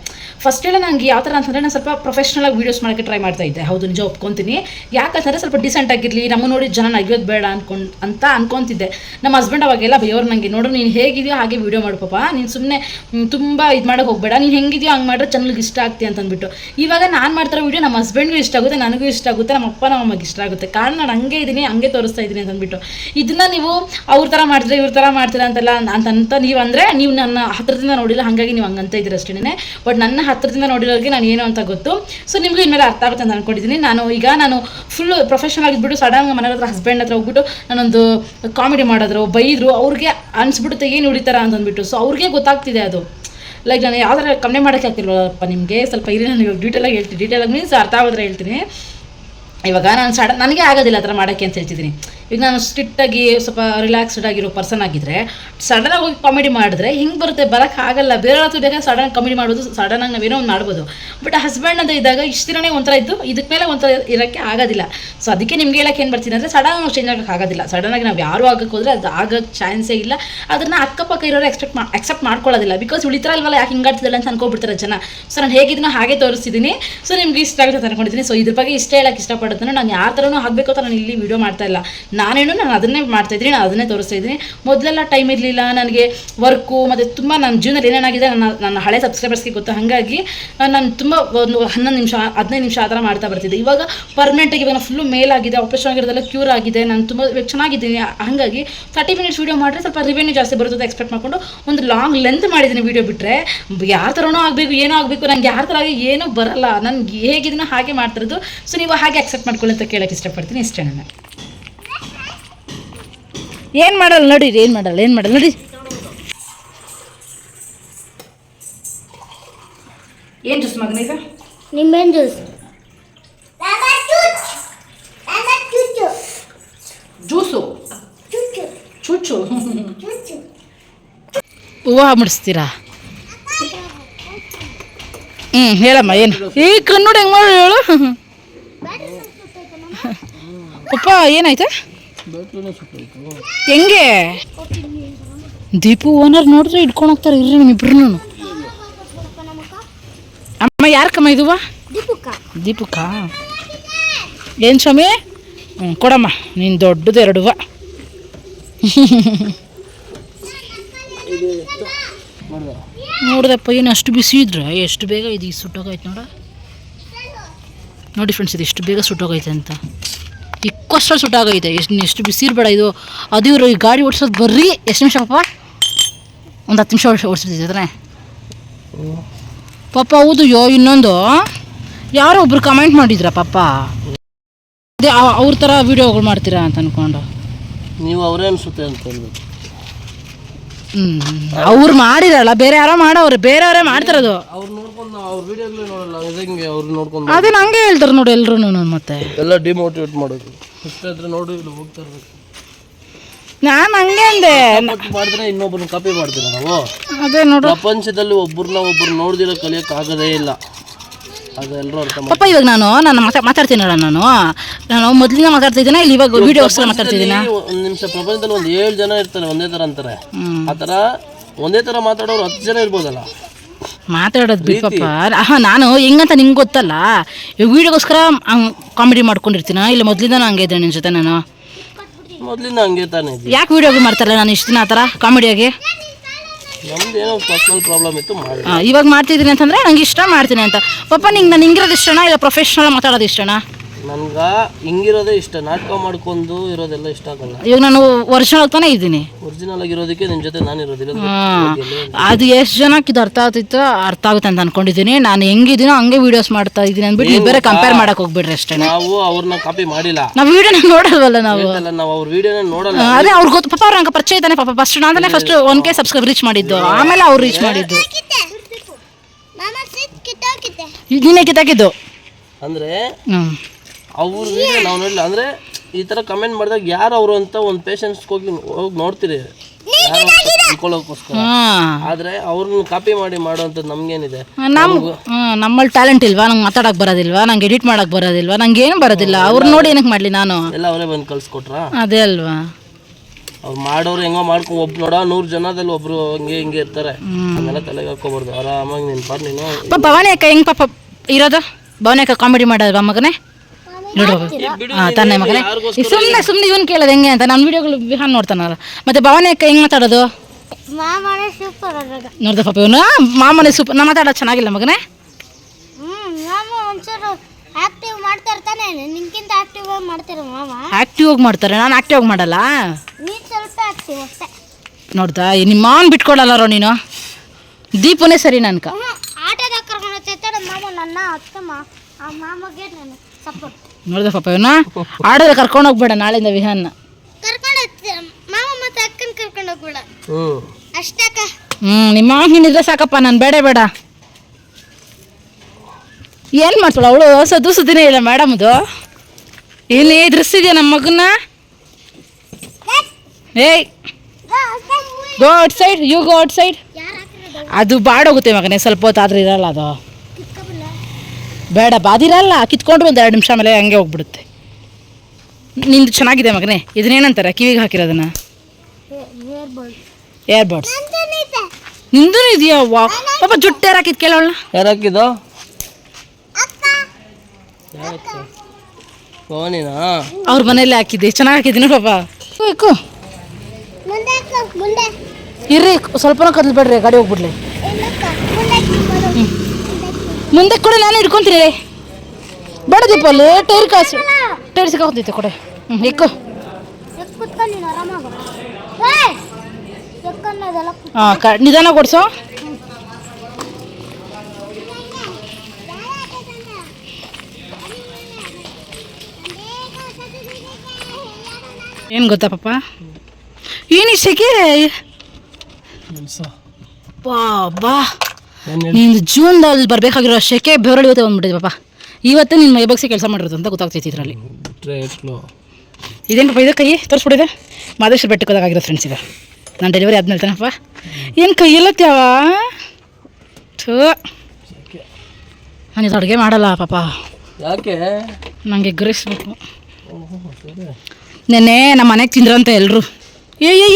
ಫಸ್ಟ್ ಎಲ್ಲ ನನಗೆ ಯಾವ ಥರ ಅಂತಂದರೆ ನಾನು ಸ್ವಲ್ಪ ಪ್ರೊಫೆಷ್ನಲಾಗಿ ವೀಡಿಯೋಸ್ ಮಾಡೋಕ್ಕೆ ಟ್ರೈ ಮಾಡ್ತಾ ಇದ್ದೆ. ಹೌದು, ನಿಜ ಒಪ್ಕೊತೀನಿ. ಯಾಕಂತಂದರೆ ಸ್ವಲ್ಪ ಡಿಸೆಂಟ್ ಆಗಿರಲಿ, ನಮ್ಮ ನೋಡಿ ಜನ ನಗಿಯೋದು ಬೇಡ ಅನ್ಕೊಂಡು, ಅಂತ ಅನ್ಕೊತಿದ್ದೆ. ನಮ್ಮ ಹಸ್ಬೆಂಡ್ ಅವಾಗೆಲ್ಲ ಬೈಯೋರು ನನಗೆ ನೋಡು ನೀನು ಹೇಗಿದೆಯೋ ಹಾಗೆ ವೀಡಿಯೋ ಮಾಡು ಪಾಪ. ನೀನು ಸುಮ್ಮನೆ ತುಂಬ ಇದು ಮಾಡೋಕೆ ಹೋಗಬೇಡ. ನೀನು ಹೆಂಗಿದೆಯೋ ಹಂಗೆ ಮಾಡಿದ್ರೆ ಚಾನಲ್ಗೆ ಇಷ್ಟ ಆಗ್ತಿ ಅಂತ ಅಂದ್ಬಿಟ್ಟು ಇವಾಗ ನಾನು ಮಾಡ್ತಿರೋ ವೀಡಿಯೋ ನಮ್ಮ ಹಸ್ಬೆಂಡ್ಗೂ ಇಷ್ಟ ಆಗುತ್ತೆ, ನನಗೂ ಇಷ್ಟ ಆಗುತ್ತೆ, ನಮ್ಮ ಅಪ್ಪ, ನಮ್ಮ ಅಮ್ಮಗೆ ಇಷ್ಟ ಆಗುತ್ತೆ. ಕಾರಣ ನಾನು ಹಂಗೆ ಇದ್ದೀನಿ ಹಂಗೆ ತೋರಿಸ್ತಾ ಇದ್ದೀನಿ ಅಂತ ಅಂದ್ಬಿಟ್ಟು ಇದನ್ನ ನೀವು ಅವ್ರ ಥರ ಮಾಡ್ತೀರಾ, ಇವ್ರ ಥರ ಮಾಡ್ತೀರಾ ಅಂತೆಲ್ಲ ಅಂತ ಅಂತ ನೀವು ಅಂದರೆ ನೀವು ನನ್ನ ಹತ್ತಿರದಿಂದ ನೋಡಿಲ್ಲ, ಹಾಗಾಗಿ ನೀವು ಹಂಗಂತ ಇದ್ದೀರ ಅಷ್ಟೇ ಬಟ್ ನನ್ನ ಹತ್ತಿರದಿಂದ ನೋಡಿರೋರಿಗೆ ನಾನು ಏನು ಅಂತ ಗೊತ್ತು. ಸೊ ನಿಮಗೂ ಇನ್ಮೇಲೆ ಅರ್ಥ ಆಗುತ್ತೆ ಅಂತ ಅಂದ್ಕೊಂಡಿದ್ದೀನಿ ನಾನು ಈಗ ನಾನು ಫುಲ್ ಪ್ರೊಫೆಷನಲ್ ಆಗಿದ್ಬಿಟ್ಟು ಸಡನ್ ಮನೆ ಹತ್ರ ಹಸ್ಬೆಂಡ್ ಹತ್ರ ಹೋಗ್ಬಿಟ್ಟು ನಾನೊಂದು ಕಾಮಿಡಿ ಮಾಡಿದ್ರು, ಬೈದರು, ಅವ್ರಿಗೆ ಅನ್ಸ್ಬಿಟ್ಟು ಏನು ಅಂತ ಅಂದ್ಬಿಟ್ಟು ಸೊ ಅವ್ರಿಗೆ ಗೊತ್ತಾಗ್ತಿದೆ ಅದು. ಲೈಕ್ ನಾನು ಯಾವ ಥರ ಕಮ್ಮಿ ಮಾಡೋಕ್ಕೆ ಆಗ್ತಿಲ್ವಲ್ಲಪ್ಪ ನಿಮಗೆ? ಸ್ವಲ್ಪ ಇರಿ, ನಾನು ಇವಾಗ ಡೀಟೇಲಾಗಿ ಹೇಳ್ತೀನಿ. ಡೀಟೇಲಾಗಿ ಮೀನ್ಸ್ ಅರ್ಥ ಆಗೋದ್ರೆ ಹೇಳ್ತೀನಿ. ಇವಾಗ ನಾನು ಸಡನ್ ನನಗೆ ಆಗೋದಿಲ್ಲ ಆ ಥರ ಮಾಡೋಕ್ಕೆ ಅಂತ ಹೇಳ್ತಿದ್ದೀನಿ. ಈಗ ನಾನು ಸ್ಟ್ರಿಕ್ಟಾಗಿ ಸ್ವಲ್ಪ ರಿಲ್ಯಾಕ್ಸ್ಡ್ ಆಗಿರೋ ಪರ್ಸನ್ ಆಗಿದ್ರೆ ಸಡನ್ನಾಗಿ ಹೋಗಿ ಕಾಮಿಡಿ ಮಾಡಿದ್ರೆ ಹಿಂಗೆ ಬರುತ್ತೆ ಬರೋಕ್ಕೆ ಆಗಲ್ಲ. ಬೇರೆ ಹತ್ರ ಬೇಕಾದ್ರೆ ಸಡನ್ ಕಾಮಿಡಿ ಮಾಡೋದು ಸಡನ್ನಾಗಿ ನಾವೇನೋ ಒಂದು ಮಾಡ್ಬೋದು. ಬಟ್ ಹಸ್ಬೆಂಡ್ ಅಂತ ಇದ್ದಾಗ ಇಷ್ಟು ದಿನನೇ ಒಂಥರ ಇದ್ದು ಇದಕ್ಕೆ ಮೇಲೆ ಒಂಥರ ಇರೋಕ್ಕೆ ಆಗೋದಿಲ್ಲ. ಸೊ ಅದಕ್ಕೆ ನಿಮ್ಗೆ ಹೇಳಕ್ಕೆ ಏನು ಬರ್ತೀನಿ ಅಂದರೆ ಸಡನ್ ಚೇಂಜ್ ಆಗೋಕ್ಕೆ ಆಗೋದಿಲ್ಲ. ಸಡನ್ನಾಗಿ ನಾವು ಯಾರು ಆಗಕ್ಕೆ ಹೋದರೆ ಅದು ಆಗೋಕ್ಕೆ ಚಾನ್ಸೇ ಇಲ್ಲ. ಅದನ್ನು ಅಕ್ಕಪಕ್ಕ ಇರೋರು ಎಕ್ಸ್ಪೆಕ್ಟ್ ಮಾ ಅಕ್ಸೆಪ್ಟ್ ಮಾಡ್ಕೊಳ್ಳೋದಿಲ್ಲ. ಬಿಕಾಸ್ ಉಳಿತಾರಲ್ವಲ್ಲ ಯಾಕೆ ಹಿಂಗಾಡ್ತಿದ್ದಲ್ಲ ಅಂತ ಅನ್ಕೊಬಿಡ್ತಾರೆ ಜನ. ಸೊ ನಾನು ಹೇಗಿದ್ದೀನೋ ಹಾಗೆ ತೋರಿಸ್ತಿದ್ದೀನಿ. ಸೊ ನಿಮ್ಗೆ ಇಷ್ಟ ಆಗುತ್ತೆ ಅಂತ ಅನ್ಕೊಂಡಿದ್ದೀನಿ. ಸೊ ಇದ್ರ ಬಗ್ಗೆ ಇಷ್ಟ ಹೇಳಕ್ಕೆ ಇಷ್ಟಪಡುತ್ತೇನೆ ನಾನು ಯಾವ ಥರನೂ ಆಗಬೇಕು ಅಂತ ನಾನು ಇಲ್ಲಿ ವಿಡಿಯೋ ಮಾಡ್ತಾ ಇಲ್ಲ. ನಾನೇನು ನಾನು ಅದನ್ನೇ ಮಾಡ್ತಾ ಇದ್ದೀನಿ, ನಾನು ಅದನ್ನೇ ತೋರಿಸ್ತಾ ಇದ್ದೀನಿ. ಮೊದಲೆಲ್ಲ ಟೈಮ್ ಇರಲಿಲ್ಲ, ನನಗೆ ವರ್ಕು ಮತ್ತು ತುಂಬ ನನ್ನ ಜೀವನದಲ್ಲಿ ಏನೇನಾಗಿದೆ ನನ್ನ ನನ್ನ ಹಳೆ ಸಬ್ಸ್ಕ್ರೈಬರ್ಸ್ಗೆ ಗೊತ್ತು. ಹಾಗಾಗಿ ನಾನು ತುಂಬ ಒಂದು ಹನ್ನೊಂದು ನಿಮಿಷ, ಹದಿನೈದು ನಿಮಿಷ ಆ ಥರ ಮಾಡ್ತಾ ಬರ್ತಿದ್ದೆ. ಇವಾಗ ಪರ್ಮನೆಂಟಾಗಿ ಇವಾಗ ನಾನು ಫುಲ್ಲು ಮೇಲ್ ಆಗಿದೆ ಆಪ್ರೇಷನ್ ಆಗಿರೋದೆಲ್ಲ ಕ್ಯೂರ್ ಆಗಿದೆ, ನಾನು ತುಂಬ ಚೆನ್ನಾಗಿದ್ದೀನಿ. ಹಾಗಾಗಿ ತರ್ಟಿ ಮಿನಿಟ್ಸ್ ವೀಡಿಯೋ ಮಾಡಿದ್ರೆ ಸ್ವಲ್ಪ ರಿವೆನ್ಯೂ ಜಾಸ್ತಿ ಬರುತ್ತೆ ಎಕ್ಸ್ಪೆಕ್ಟ್ ಮಾಡ್ಕೊಂಡು ಒಂದು ಲಾಂಗ್ ಲೆಂತ್ ಮಾಡಿದ್ದೀನಿ ವೀಡಿಯೋ ಬಿಟ್ಟರೆ ಯಾರ ಥರನೂ ಆಗಬೇಕು, ಏನೋ ಆಗಬೇಕು, ನಂಗೆ ಯಾರ ಥರ ಆಗಿ ಏನೂ ಬರಲ್ಲ. ನನಗೆ ಹೇಗಿದ್ದೀನೋ ಹಾಗೆ ಮಾಡ್ತಿರೋದು. ಸೊ ನೀವು ಹಾಗೆ ಅಕ್ಸೆಪ್ಟ್ ಮಾಡ್ಕೊಳ್ಳಿ ಅಂತ ಕೇಳೋಕ್ಕೆ ಇಷ್ಟಪಡ್ತೀನಿ ಇಷ್ಟೇ ನಾನು. ಏನು ಮಾಡಲ್ಲ ನೋಡಿ ಏನು ಮಾಡಲ್ಲ ಏನು ಮಾಡಲ್ಲ ನೋಡಿ. ಏನು ಜ್ಯೂಸ್ ಮಗನ ಈಗ ನಿಂಬೆಹಣ್ಣು ಜ್ಯೂಸ್ ಜ್ಯೂಸು ಚುಚ್ಚು ಹೂವು ಮುಡಿಸ್ತೀರಾ? ಹ್ಞೂ ಹೇಳಮ್ಮ ಏನು? ಈ ಕನ್ನಡ ಹೆಂಗೆ ಮಾಡಿ ಹೇಳು? ಪಪ್ಪ ಏನಾಯ್ತಾ? ಹೆಂಗೆ? ದೀಪು ಓನರ್ ನೋಡಿದ್ರೆ ಇಟ್ಕೊಂಡು ಹೋಗ್ತಾರೆ ಇರ್ರಿ ನಿಮ್ಮಿಬ್ರು ಅಮ್ಮ ಯಾರಕ್ಕಮ್ಮ ಇದುವ ದೀಪಕ್ಕ. ಏನು ಸ್ವಾಮಿ? ಹ್ಞೂ ಕೊಡಮ್ಮ ನೀನು ದೊಡ್ಡದು ಎರಡುವ. ನೋಡ್ದಪ್ಪ ಏನು ಅಷ್ಟು ಬಿಸಿ ಇದ್ರೆ? ಎಷ್ಟು ಬೇಗ ಇದು ಸುಟ್ಟೋಗೈತೆ ನೋಡ. ನೋಡಿ ಫ್ರೆಂಡ್ಸ್ ಇದು ಎಷ್ಟು ಬೇಗ ಸುಟ್ಟೋಗೈತೆ ಅಂತ. ಇಕ್ಕಷ್ಟು ಸುಟ್ಟಾಗೈತೆ. ಎಷ್ಟು ಎಷ್ಟು ಬಿಸಿರ್ಬೇಡ ಇದು. ಅದು ಇವರು ಈ ಗಾಡಿ ಓಡಿಸೋದು ಬರ್ರಿ, ಎಷ್ಟು ನಿಮಿಷ ಪಾಪ? ಒಂದು ಹತ್ತು ನಿಮಿಷ ಓಡಿಸ್ ಓಡಿಸ್ಬಿಟ್ಟಿದ್ರೆ ಪಾಪ ಹೌದು ಯೋ, ಇನ್ನೊಂದು. ಯಾರೋ ಒಬ್ರು ಕಮೆಂಟ್ ಮಾಡಿದ್ರ ಪಾಪ? ಅದೇ ಅವ್- ಅವ್ರ ಥರ ವೀಡಿಯೋಗಳು ಮಾಡ್ತೀರಾ ಅಂತ ಅಂದ್ಕೊಂಡು ನೀವು ಅವರೇ ಅನ್ಸುತ್ತೆ ಅಂತ ಅವ್ರು ಮಾಡಿರಲ್ಲ ಬೇರೆ ಯಾರೋ ಮಾಡವ್ರೆ ಬೇರೆಯವರೇ ಮಾಡ್ತಿರೋದು. ಅವ್ರು ನೋಡ್ಕೊಂಡು ಅವ್ರ ವಿಡಿಯೋಗ್ಲೇ ನೋಡಲ್ಲ ಇದಂಗೆ ಅವ್ರು ನೋಡ್ಕೊಂಡು ಅದೇ ನಂಗೆ ಹೇಳ್ತಾರೆ ನೋಡಿ ಎಲ್ರು ಮತ್ತೆ. ಎಲ್ಲ ಡಿಮೋಟಿವೇಟ್ ಮಾಡೋದು. ಇಷ್ಟ ಇದ್ರೆ ನೋಡಿ ಇಲ್ಲಿ ಹೋಗ್ತಾ ಇರ್ಬೇಕು. ನಾನು ಹಂಗೆ ಅಂದೆ. Support ಮಾಡಿದ್ರೆ ಇನ್ನೊಬ್ಬರನ್ನ ಕಾಪಿ ಮಾಡ್ತೀರ ನಾವು? ಅದೇ ನೋಡು. ಪ್ರಪಂಚದಲ್ಲಿ ಒಬ್ಬರನ್ನ ಒಬ್ಬರು ನೋಡ್ದಿರೋ ಕಲಿಯಕ್ಕೆ ಆಗದೇ ಇಲ್ಲ. ಅದು ಅರ್ಥ ಮಾಡಿ ಪಾಪ ಇವಾಗ ನಾನು ನಾನು ಮಾತಾಡ್ತೀನಿ ಮಾತಾಡ್ತೀನಲ್ಲ ನಾನು. ನಾನು ಮೊದ್ಲಿಂದ ಮಾತಾಡ್ತಾ ಇದ್ದೀನ ಇಲ್ಲಿ ಇವಾಗ ವಿಡಿಯೋ ಮಾತಾಡ್ತಿದ್ದೀನ. ಒಂದು ನಿಮಿಷ ಪ್ರಪಂಚದಲ್ಲಿ ಒಂದು ಏಳು ಜನ ಇರ್ತಾರೆ ಒಂದೇ ಥರ ಅಂತಾರೆ. ಆ ಥರ ಒಂದೇ ಥರ ಮಾತಾಡೋರು ಹತ್ತು ಜನ ಇರ್ಬೋದಲ್ಲ? ಮಾತಾಡೋದು ಬಿಟ್ಟಪ್ಪ ಹಾಂ ನಾನು ಹೆಂಗಂತ ನಿಂಗೆ ಗೊತ್ತಲ್ಲ? ಇವಾಗ ವೀಡಿಯೋಗೋಸ್ಕರ ಕಾಮಿಡಿ ಮಾಡ್ಕೊಂಡಿರ್ತೀನ? ಇಲ್ಲ ಮೊದಲಿಂದ ಹಂಗೆ ಇದ್ದೆ ನಿನ್ನ ಜೊತೆ ನಾನು? ಮೊದಲಿಂದ ಹಂಗೆ ತಾನೆ ಯಾಕೆ ವೀಡಿಯೋಗೆ ಮಾಡ್ತಾರಲ್ಲ ನಾನು ಇಷ್ಟು ದಿನ ಆ ಥರ ಕಾಮಿಡಿಯಾಗಿ ಆ, ಇವಾಗ ಮಾಡ್ತಿದ್ದೀನಿ ಅಂತಂದ್ರೆ ನಂಗೆ ಇಷ್ಟ ಮಾಡ್ತೀನಿ ಅಂತ. ಪಪ್ಪ ನಿಂಗೆ ನಾನು ಹಿಂಗಿರೋದು ಇಷ್ಟನಾ ಇಲ್ಲ ಪ್ರೊಫೆಷ್ನಲ್ ಮಾತಾಡೋದು ಇಷ್ಟನಾ? ನನ್ಗ ಹಿಂಗಿರೋದೇ ಇಷ್ಟ ನಾಟಕ ಮಾಡ್ಕೊಂಡು ಇರೋದೆಲ್ಲ ಇಷ್ಟ ಆಗಲ್ಲ. ಇವಾಗ ನಾನು ಒರಿಜಿನಲ್ ತಾನೇ ಇದ್ದೀನಿ. ಒರಿಜಿನಲ್ ಆಗಿರೋದಕ್ಕೆ ನಿಮ್ ಜೊತೆ ನಾನು ಇರೋದಿಲ್ಲ. ಅದು ಎಷ್ಟು ಜನಕ್ಕೆ ಇದು ಅರ್ಥ ಆಗ್ತಿತ್ತು ಅರ್ಥ ಆಗುತ್ತೆ ಅಂತ ಅನ್ಕೊಂಡಿದ್ದೀನಿ. ನಾನು ಹೆಂಗಿದ್ದೀನೋ ಹಂಗೆ ವಿಡಿಯೋಸ್ ಮಾಡ್ತಾ ಇದ್ದೀನಿ ಅಂದ್ಬಿಟ್ಟು ನೀವು ಬೇರೆ ಕಂಪೇರ್ ಮಾಡಕ್ಕೆ ಹೋಗ್ಬಿಡ್ರಿ ಅಷ್ಟೇ. ನಾವು ಅವ್ರನ್ನ ಕಾಪಿ ಮಾಡಿಲ್ಲ. ನಾವು ವಿಡಿಯೋ ನೋಡಲ್ವಲ್ಲ ನಾವು? ಅಲ್ಲ ನಾವು ಅವ್ರ ವಿಡಿಯೋನ ನೋಡಲ್ಲ. ಅದೇ ಅವ್ರಿಗೆ ಗೊತ್ತು. ಪಾಪ ಅವ್ರ ಹಂಗೆ ಪರಿಚಯ ಇದ್ದಾನೆ ಪಾಪ ಫಸ್ಟ್ ನಾನೇ first one K subscribe reach ಮಾಡಿದ್ದು. ಆಮೇಲೆ ಅವ್ರು ರೀಚ್ ಮಾಡಿದ್ದು. ನೀನೇ ಕಿತ್ತಾಕಿದ್ದು. ಅಂದ್ರೆ ಅವ್ರ ವಿಡಿಯೋ ನಾವು ನೋಡಿಲ್ಲ ಅಂದ್ರೆ ಈ ತರ ಕಮೆಂಟ್ ಮಾಡಿದಾಗ ಯಾರು ಅವರು ಅಂತ ಒಂದು ಪೇಷನ್ಸ್ ಹೋಗಿ ಹೋಗಿ ನೋಡ್ತೀರಿ. ತಿಳ್ಕೊಳ್ಳೋಕ್ಕೋಸ್ಕರ ಹಾಂ. ಆದ್ರೆ ಅವ್ರನ್ನ ಕಾಪಿ ಮಾಡಿ ಮಾಡುವಂತ ನಮ್ಗೇನಿದೆ. ನಮ್ಮಲ್ಲಿ ಟ್ಯಾಲೆಂಟ್ ಇಲ್ವಾ? ನಂಗೆ ಮಾತಾಡಕ್ ಬರೋದಿಲ್ವಾ? ನಂಗೆ ಎಡಿಟ್ ಮಾಡಕ್ ಬರೋದಿಲ್ವಾ? ನಂಗೆ ಏನು ಬರೋದಿಲ್ಲ. ಅವ್ರು ನೋಡಿ ಏನಕ್ಕೆ ಮಾಡ್ಲಿ ನಾನು? ಎಲ್ಲ ಅವರೇ ಬಂದು ಕಳ್ಸಿಕೊಟ್ರಾ? ಅದೇ ಅಲ್ವಾ? ಅವ್ರು ಮಾಡೋರು ಹೆಂಗೋ ಮಾಡ್ಕೊಂಡು ಒಬ್ರು ನೋಡ ನೂರು ಜನದಲ್ಲಿ ಒಬ್ರು ಹಂಗೆ ಹಿಂಗೆ ಇರ್ತಾರೆ. ಹಂಗೆಲ್ಲ ತಲೆಗೆ ಹಾಕೋಬಾರ್ದು ಆರಾಮಾಗಿ ನಿನ್ ಪಾರ್ ನೀನು ಭವಾನಿ ಅಕ್ಕ ಹೆಂಗ್ ಪಾಪ ಇರೋದು? ಭವಾನಿ ಅಕ್ಕ ಕಾಮಿಡಿ ಮಾಡೋದಲ್ವಾ ಮಗನೇ? ನೋಡು ಹಾಂ ತಾನೇ ಮಗನೇ. ಸುಮ್ಮನೆ ಸುಮ್ಮನೆ ಇವನು ಕೇಳೋದು ಹೆಂಗೆ ಅಂತ. ನನ್ನ ವಿಡಿಯೋಗಳು ಬಿಹಾನ್ ನೋಡ್ತಾನಲ್ಲ. ಮತ್ತೆ ಭಾವನೆ ಅಕ್ಕ ಹೆಂಗ್ ಮಾತಾಡೋದು? ಮಾಮನೆ ಸೂಪರ್ ಅದ್ರಾಗ. ನೋಡ್ದೆ ಪಾಪ ಇವನು? ಮಾಮನೆ ಸೂಪರ್ ನಾ ಮಾತಾಡೋದು ಚೆನ್ನಾಗಿಲ್ಲ ಮಗನೇ. ಹ್ಮ್ ಮಾಮ ಒಂಚೂರು ಆಕ್ಟಿವ್ ಮಾಡ್ತಾ ಇರ್ತಾನೆ ನಿನ್ಕಿಂತ ಆಕ್ಟಿವ್ ಆಗಿ ಮಾಡ್ತೀರ ಮಾಮ. ಆಕ್ಟಿವ್ ಆಗಿ ಮಾಡ್ತಾರೆ. ನಾನು ಆಕ್ಟಿವ್ ಆಗಿ ಮಾಡಲ್ಲ? ನೀನ್ ಸ್ವಲ್ಪ ಆಕ್ಟಿವ್ ಅಷ್ಟೇ. ನೋಡ್ದಾ? ನಿಮ್ಮ ಮಾವನ್ ರೋ ನೀನು? ದೀಪನೇ ಸರಿ ನನ್ಕ. ಆಟದ ಕರ್ಕೊಂಡು ಮಾಮ ನನ್ನ ಅತ್ತಮ್ಮ. ಆ ಮಾಮಗೆ ನಾನು ಸಪೋರ್ಟ್ ನೋಡ್ದೆ ಪಾಪ ಇವನು? ಆಡಿದ್ರೆ ಕರ್ಕೊಂಡು ಹೋಗ್ಬೇಡ ನಾಳೆಯಿಂದ ವಿಹಾನ್ನ ಕರ್ಕೊಂಡು ಹೋಗ್ತೀರ ಮಾಮ ಮತ್ತೆ ಅಕ್ಕನ ಕರ್ಕೊಂಡು ಹೋಗ್ಬೇಡ. ಹ್ಮ್ ಅಷ್ಟಕ್ಕ ಹ್ಞೂ ನಿಮ್ಮ ಮಾವನ್ ಹಿಂದಿದ್ರೆ ಸಾಕಪ್ಪ ನಾನು ಬೇಡ ಬೇಡ. ಏನು ಮಾಡ್ತಾಳ ಅವಳು? ಸದ್ದು ಸುದ್ದಿನೇ ಇಲ್ಲ ಮೇಡಮ್ದು ಇಲ್ಲಿ ಎದುರಿಸ್ತಿದ್ಯಾ ನಮ್ಮ ಮಗನ ಏಯ್. Go outside you go outside ಅದು ಬಾಡೋಗುತ್ತೆ ಮಗನೇ ಸ್ವಲ್ಪ ಹೊತ್ತು ಆದ್ರೆ ಇರಲ್ಲ ಅದು. ಬೇಡ ಬಾದಿರಲ್ಲ. ಕಿತ್ಕೊಂಡ್ರೆ ಒಂದು ಎರಡು ನಿಮಿಷ ಮೇಲೆ ಹಂಗೆ ಹೋಗ್ಬಿಡುತ್ತೆ. ನಿಂದು ಚೆನ್ನಾಗಿದೆ ಮಗನೇ. ಇದನ್ನೇನಂತಾರೆ? ಕಿವಿಗೆ ಹಾಕಿರೋದನ್ನ? ಏರ್ಬಡ್ಸ್ ನಿಂದು ಇದೆಯಾ? ವಾ ಪಾಪ ಜುಟ್ಟು ಯಾರು ಹಾಕಿದ್ ಕೇಳೋಣ. ಯಾರು ಹಾಕಿದ್ದು? ಅವ್ರ ಮನೇಲಿ ಹಾಕಿದ್ದೆ. ಚೆನ್ನಾಗಿ ಹಾಕಿದ್ದೀನಿ ಪಾಪ. ಇರ್ರಿ ಸ್ವಲ್ಪನೂ ಕದ್ಲ್ಬೇಡ್ರಿ ಗಾಡಿ ಹೋಗ್ಬಿಡ್ಲಿ. ಮುಂದೆ ಕೂಡ ನಾನು ಹಿಡ್ಕೊಂತೀನಿ ಬೇಡ ದೀಪ ಅಲ್ಲಿ ಟೈರ್ ಕಾಸು. ಟೈರ್ ಸಿಕ್ಕಾಕೊತೈತೆ ಕೊಡೆ. ಹ್ಞೂ ಇಕ್ಕು. ಹಾಂ ಕ ನಿಧಾನ ಕೊಡ್ಸೋ. ಏನು ಗೊತ್ತಾ ಪಾಪ? ಏನು ಸೆಕೆ? ಬಾ ಬಾ ಏನು ಜೂನ್ ಜೂನ್ದಲ್ಲಿ ಬರಬೇಕಾಗಿರೋ ಶೆಕೆ ಬೆವರಳಿ ಇವತ್ತೆ ಬಂದ್ಬಿಟ್ಟಿದೆ ಪಾಪ. ಇವತ್ತೇ ನಿನ್ನ ಮೈ ಬಗ್ಸಿ ಕೆಲಸ ಮಾಡಿರೋದು ಅಂತ ಗೊತ್ತಾಗ್ತೈತಿ ಇದರಲ್ಲಿ. ಇದೇನು ಪಾಪ ಇದೆ ಕೈ ತೋರಿಸ್ಬಿಟ್ಟಿದೆ ಮಾದೇಶ್ವರ ಬೆಟ್ಟಕ್ಕೆ ಹೋದಾಗಿರೋ ಫ್ರೆಂಡ್ಸ್ ಇದೆ ನಾನು ಡೆಲಿವರಿ ಆದ್ಮೇಲೆ ತಾನಪ್ಪ ಏನು ಕೈ ತ್ಯಾವ ಥೂ. ನಾನು ಇದು ಅಡುಗೆ ಮಾಡಲ್ಲ ಪಾಪ. ಯಾಕೆ? ನನಗೆ ಗ್ರಹಿಸ್ಬೇಕು ನೆನ್ನೆ ನಮ್ಮ ಮನೆಗೆ ತಿಂದ್ರಂತ ಎಲ್ಲರೂ ಏ ಏ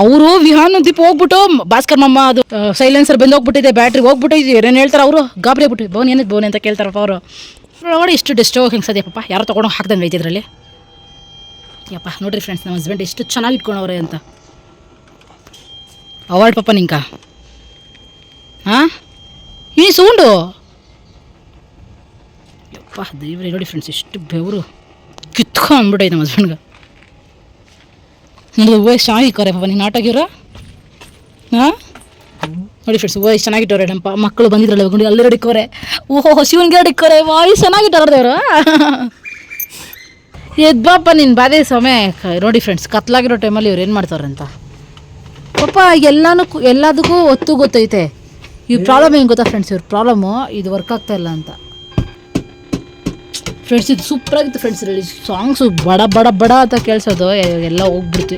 ಅವರು ವಿಹಾನ್ ದೀಪ ಹೋಗ್ಬಿಟ್ಟು, ಭಾಸ್ಕರ್ ಮಮ್ಮ ಅದು ಸೈಲೆನ್ಸರ್ ಬಂದು ಹೋಗ್ಬಿಟ್ಟಿದೆ ಬ್ಯಾಟ್ರಿ ಹೋಗ್ಬಿಟ್ಟಿದೆ. ಏನೇನು ಹೇಳ್ತಾರೆ ಅವರು? ಗಾಬರಿ ಆಗ್ಬಿಟ್ಟು ಬೋನ್ ಏನಕ್ಕೆ ಬೋನ್ ಅಂತ ಕೇಳ್ತಾರಪ್ಪ ಅವರು. ನೋಡಿ ಇಷ್ಟು ಡಿಸ್ಟೋ ಹೆಂಗೆ ಸದ್ಯ ಪಾಪ. ಯಾರೋ ತೊಗೊಂಡು ಹಾಕ್ದಂಗೆ ಇದರಲ್ಲಿ. ಯಪ್ಪ, ನೋಡ್ರಿ ಫ್ರೆಂಡ್ಸ್ ನಮ್ಮ ಹಸ್ಬೆಂಡ್ ಎಷ್ಟು ಚೆನ್ನಾಗಿ ಇಟ್ಕೊಂಡವ್ರೆ ಅಂತ. ಅವಾರ್ಡ್ ಪಪ್ಪ ನಿಂಕ. ಹಾಂ? ಈ ಸೌಂಡು? ಯಪ್ಪ ದೇವ್ರಿ, ನೋಡಿ ಫ್ರೆಂಡ್ಸ್ ಎಷ್ಟು ಬೆವರು ಕಿತ್ಕೊಂಡ್ಬಿಟ್ಟೈತೆ ನಮ್ಮ ಹಸ್ಬೆಂಡ್ಗೆ ನೋಡಿ ಹೂವು ಎಷ್ಟು ಚೆನ್ನಾಗಿಕ್ಕವ್ರೆ ಪಾಪ, ನೀನು ಆಟೋಗಿರೋ ಹಾಂ? ನೋಡಿ ಫ್ರೆಂಡ್ಸ್ ಹೂವು ಎಷ್ಟು ಚೆನ್ನಾಗಿಟ್ಟವ್ರೆ ನಮ್ಮಪ್ಪ ಮಕ್ಕಳು ಬಂದಿದ್ರಲ್ಲ ಗುಂಡಿ ಅಲ್ಲಿ ಹಿಡಿಕೋರೆ ಓಹೋ ಶಿವನ್ಗೆ ಹಿಡಿಕೋರೆ ವಾಯ್ ಚೆನ್ನಾಗಿಟ್ಟವ್ರೆ ದೇವರು ಎದ್ಬಾಪ ನೀನು ಬಾದೆ ಸಮಯ. ನೋಡಿ ಫ್ರೆಂಡ್ಸ್ ಕತ್ಲಾಗಿರೋ ಟೈಮಲ್ಲಿ ಇವ್ರು ಏನು ಮಾಡ್ತಾರೆ ಅಂತ. ಪಾಪ, ಎಲ್ಲನೂ ಎಲ್ಲದಕ್ಕೂ ಒತ್ತು ಗೊತ್ತೈತೆ. ಈ ಪ್ರಾಬ್ಲಮ್ ಏನು ಗೊತ್ತಾ ಫ್ರೆಂಡ್ಸ್ ಇವ್ರ ಪ್ರಾಬ್ಲಮ್ಮು ಇದು ವರ್ಕ್ ಆಗ್ತಾ ಇಲ್ಲ ಅಂತ. ಫ್ರೆಂಡ್ಸ್ ಇದು ಸೂಪರ್ ಆಗಿತ್ತು ಫ್ರೆಂಡ್ಸ್ ಸಾಂಗ್ಸು ಬಡ ಬಡ ಬಡ ಅಂತ ಕೇಳಿಸೋದು ಎಲ್ಲ ಹೋಗ್ಬಿಡ್ತು.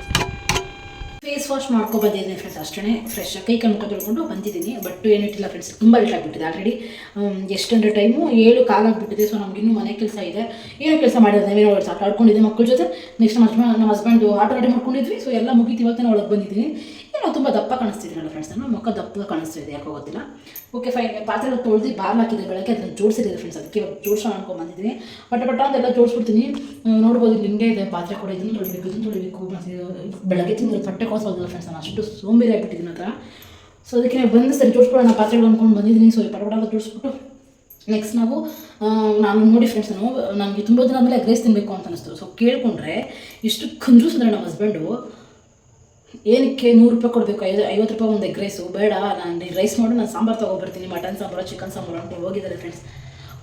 ವಾಶ್ ಮಾಡ್ಕೊ ಬಂದಿದ್ದೀನಿ ಫ್ರೆಂಡ್ಸ್ ಅಷ್ಟೇ ಫ್ರೆಶ್ ಕೈ ಕಣ್ಣು ಮುಖ ತೊಳ್ಕೊಂಡು ಬಂದಿದ್ದೀನಿ. ಬಟ್ ಏನಿಟ್ಟಿಲ್ಲ ಫ್ರೆಂಡ್ಸ್ ತುಂಬ ಲೇಟ್ ಆಗಿಬಿಟ್ಟಿದೆ ಆಲ್ರೆಡಿ ಎಷ್ಟೊಂದು ಟೈಮು ಏಳು ಕಾಲಾಗ್ಬಿಟ್ಟಿದೆ ಸೊ ನಮ್ಗೆ ಇನ್ನೂ ಮನೆ ಕೆಲಸ ಇದೆ. ಏನೋ ಕೆಲಸ ಮಾಡಿರೋದು. ನಾವೇನೋ ಸಾಕು ಆಡ್ಕೊಂಡಿದ್ದೆ ಮಕ್ಕಳ ಜೊತೆ. ನೆಕ್ಸ್ಟ್ ನಮ್ಮ ನಮ್ಮ ಹಸ್ಬೆಂಡು ಆಟೋ ರೆಡಿ ಮಾಡ್ಕೊಂಡಿದ್ವಿ. ಸೊ ಎಲ್ಲ ಮುಗಿತು. ಇವತ್ತೇ ಒಳಗೆ ಬಂದಿದ್ದೀನಿ. ಏನೋ ತುಂಬ ದಪ್ಪ ಕಾಣಿಸ್ತಿದ್ದೀನಲ್ಲ ಫ್ರೆಂಡ್ಸ್ ನಾನು ಮುಖ ದಪ್ಪ ಕಾಣಿಸ್ತಿದೆ. ಯಾಕೋ ಗೊತ್ತಿಲ್ಲ. ಓಕೆ ಫೈನ್ ಪಾತ್ರೆ ತೊಳೆದು ಬಾರ್ ಹಾಕಿದ್ರೆ ಬೆಳಗ್ಗೆ ಅದನ್ನು ಜೋಡಿಸಿದ್ದೀನಿ ಫ್ರೆಂಡ್ಸ್ ಅದಕ್ಕೆ ಇವಾಗ ಜೋಡಿಸೋಣ ಅನ್ಕೊಂಡು ಬಂದಿದ್ದೀನಿ. ಪಟ ಪಟ ಅಂತೆಲ್ಲ ಜೋಡಿಸ್ಬಿಡ್ತೀನಿ. ನೋಡ್ಬೋದು ಹಿಂಗೆ ಇದೆ ಪಾತ್ರೆ ಕೂಡ. ಇದನ್ನು ತೊಳಿಬೇಕು ಇದನ್ನು ತೊಳಿಬೇಕು. ಮತ್ತು ಇದು ಹೊಟ್ಟೆ ತಿಂದ್ರೆ ಕೊಡಿಸೋದಿಲ್ಲ ಫ್ರೆಂಡ್ಸ್ ನಾನು ಅಷ್ಟು ಸೋಂಬೇರಿ ಆಗಿಬಿಟ್ಟಿದ್ದೀನಿ ಹತ್ರ. ಸೊ ಅದಕ್ಕೆ ನಾನು ಬಂದು ಸರಿ, ಜೋಡಿಸ್ಕೊಳ್ಳೋಣ, ಪಾತ್ರೆಗಳು ಅಂದ್ಕೊಂಡು ಬಂದಿದ್ದೀನಿ. ಸೊ ಪಡಪಡ ಜೋಡಿಸ್ಬಿಟ್ಟು ನೆಕ್ಸ್ಟ್ ನಾವು ನಾನು ನೋಡಿ ಫ್ರೆಂಡ್ಸ್ ನಾನು, ನನಗೆ ತುಂಬ ದಿನ ಆದಮೇಲೆ ಎಗ್ ರೈಸ್ ತಿನ್ನಬೇಕು ಅಂತ ಅನಿಸ್ತು. ಸೊ ಕೇಳಿಕೊಂಡ್ರೆ ಇಷ್ಟು ಕಂಜೂಸ್ ಅಂದರೆ ನಮ್ಮ ಹಸ್ಬೆಂಡು ಏನಕ್ಕೆ ನೂರು ರೂಪಾಯಿ ಕೊಡಬೇಕು? ಐದು, ಐವತ್ತು ರೂಪಾಯಿ ಒಂದು ಎಗ್ ರೈಸು ಬೇಡ, ನಾನು ರೈಸ್ ಮಾಡು ನಾನು ಸಾಂಬಾರು ತೊಗೊಬರ್ತೀನಿ ಮಟನ್ ಸಾಂಬಾರು ಚಿಕನ್ ಸಾಂಬಾರು ಅಂತ ಹೋಗಿದ್ದಾರೆ ಫ್ರೆಂಡ್ಸ್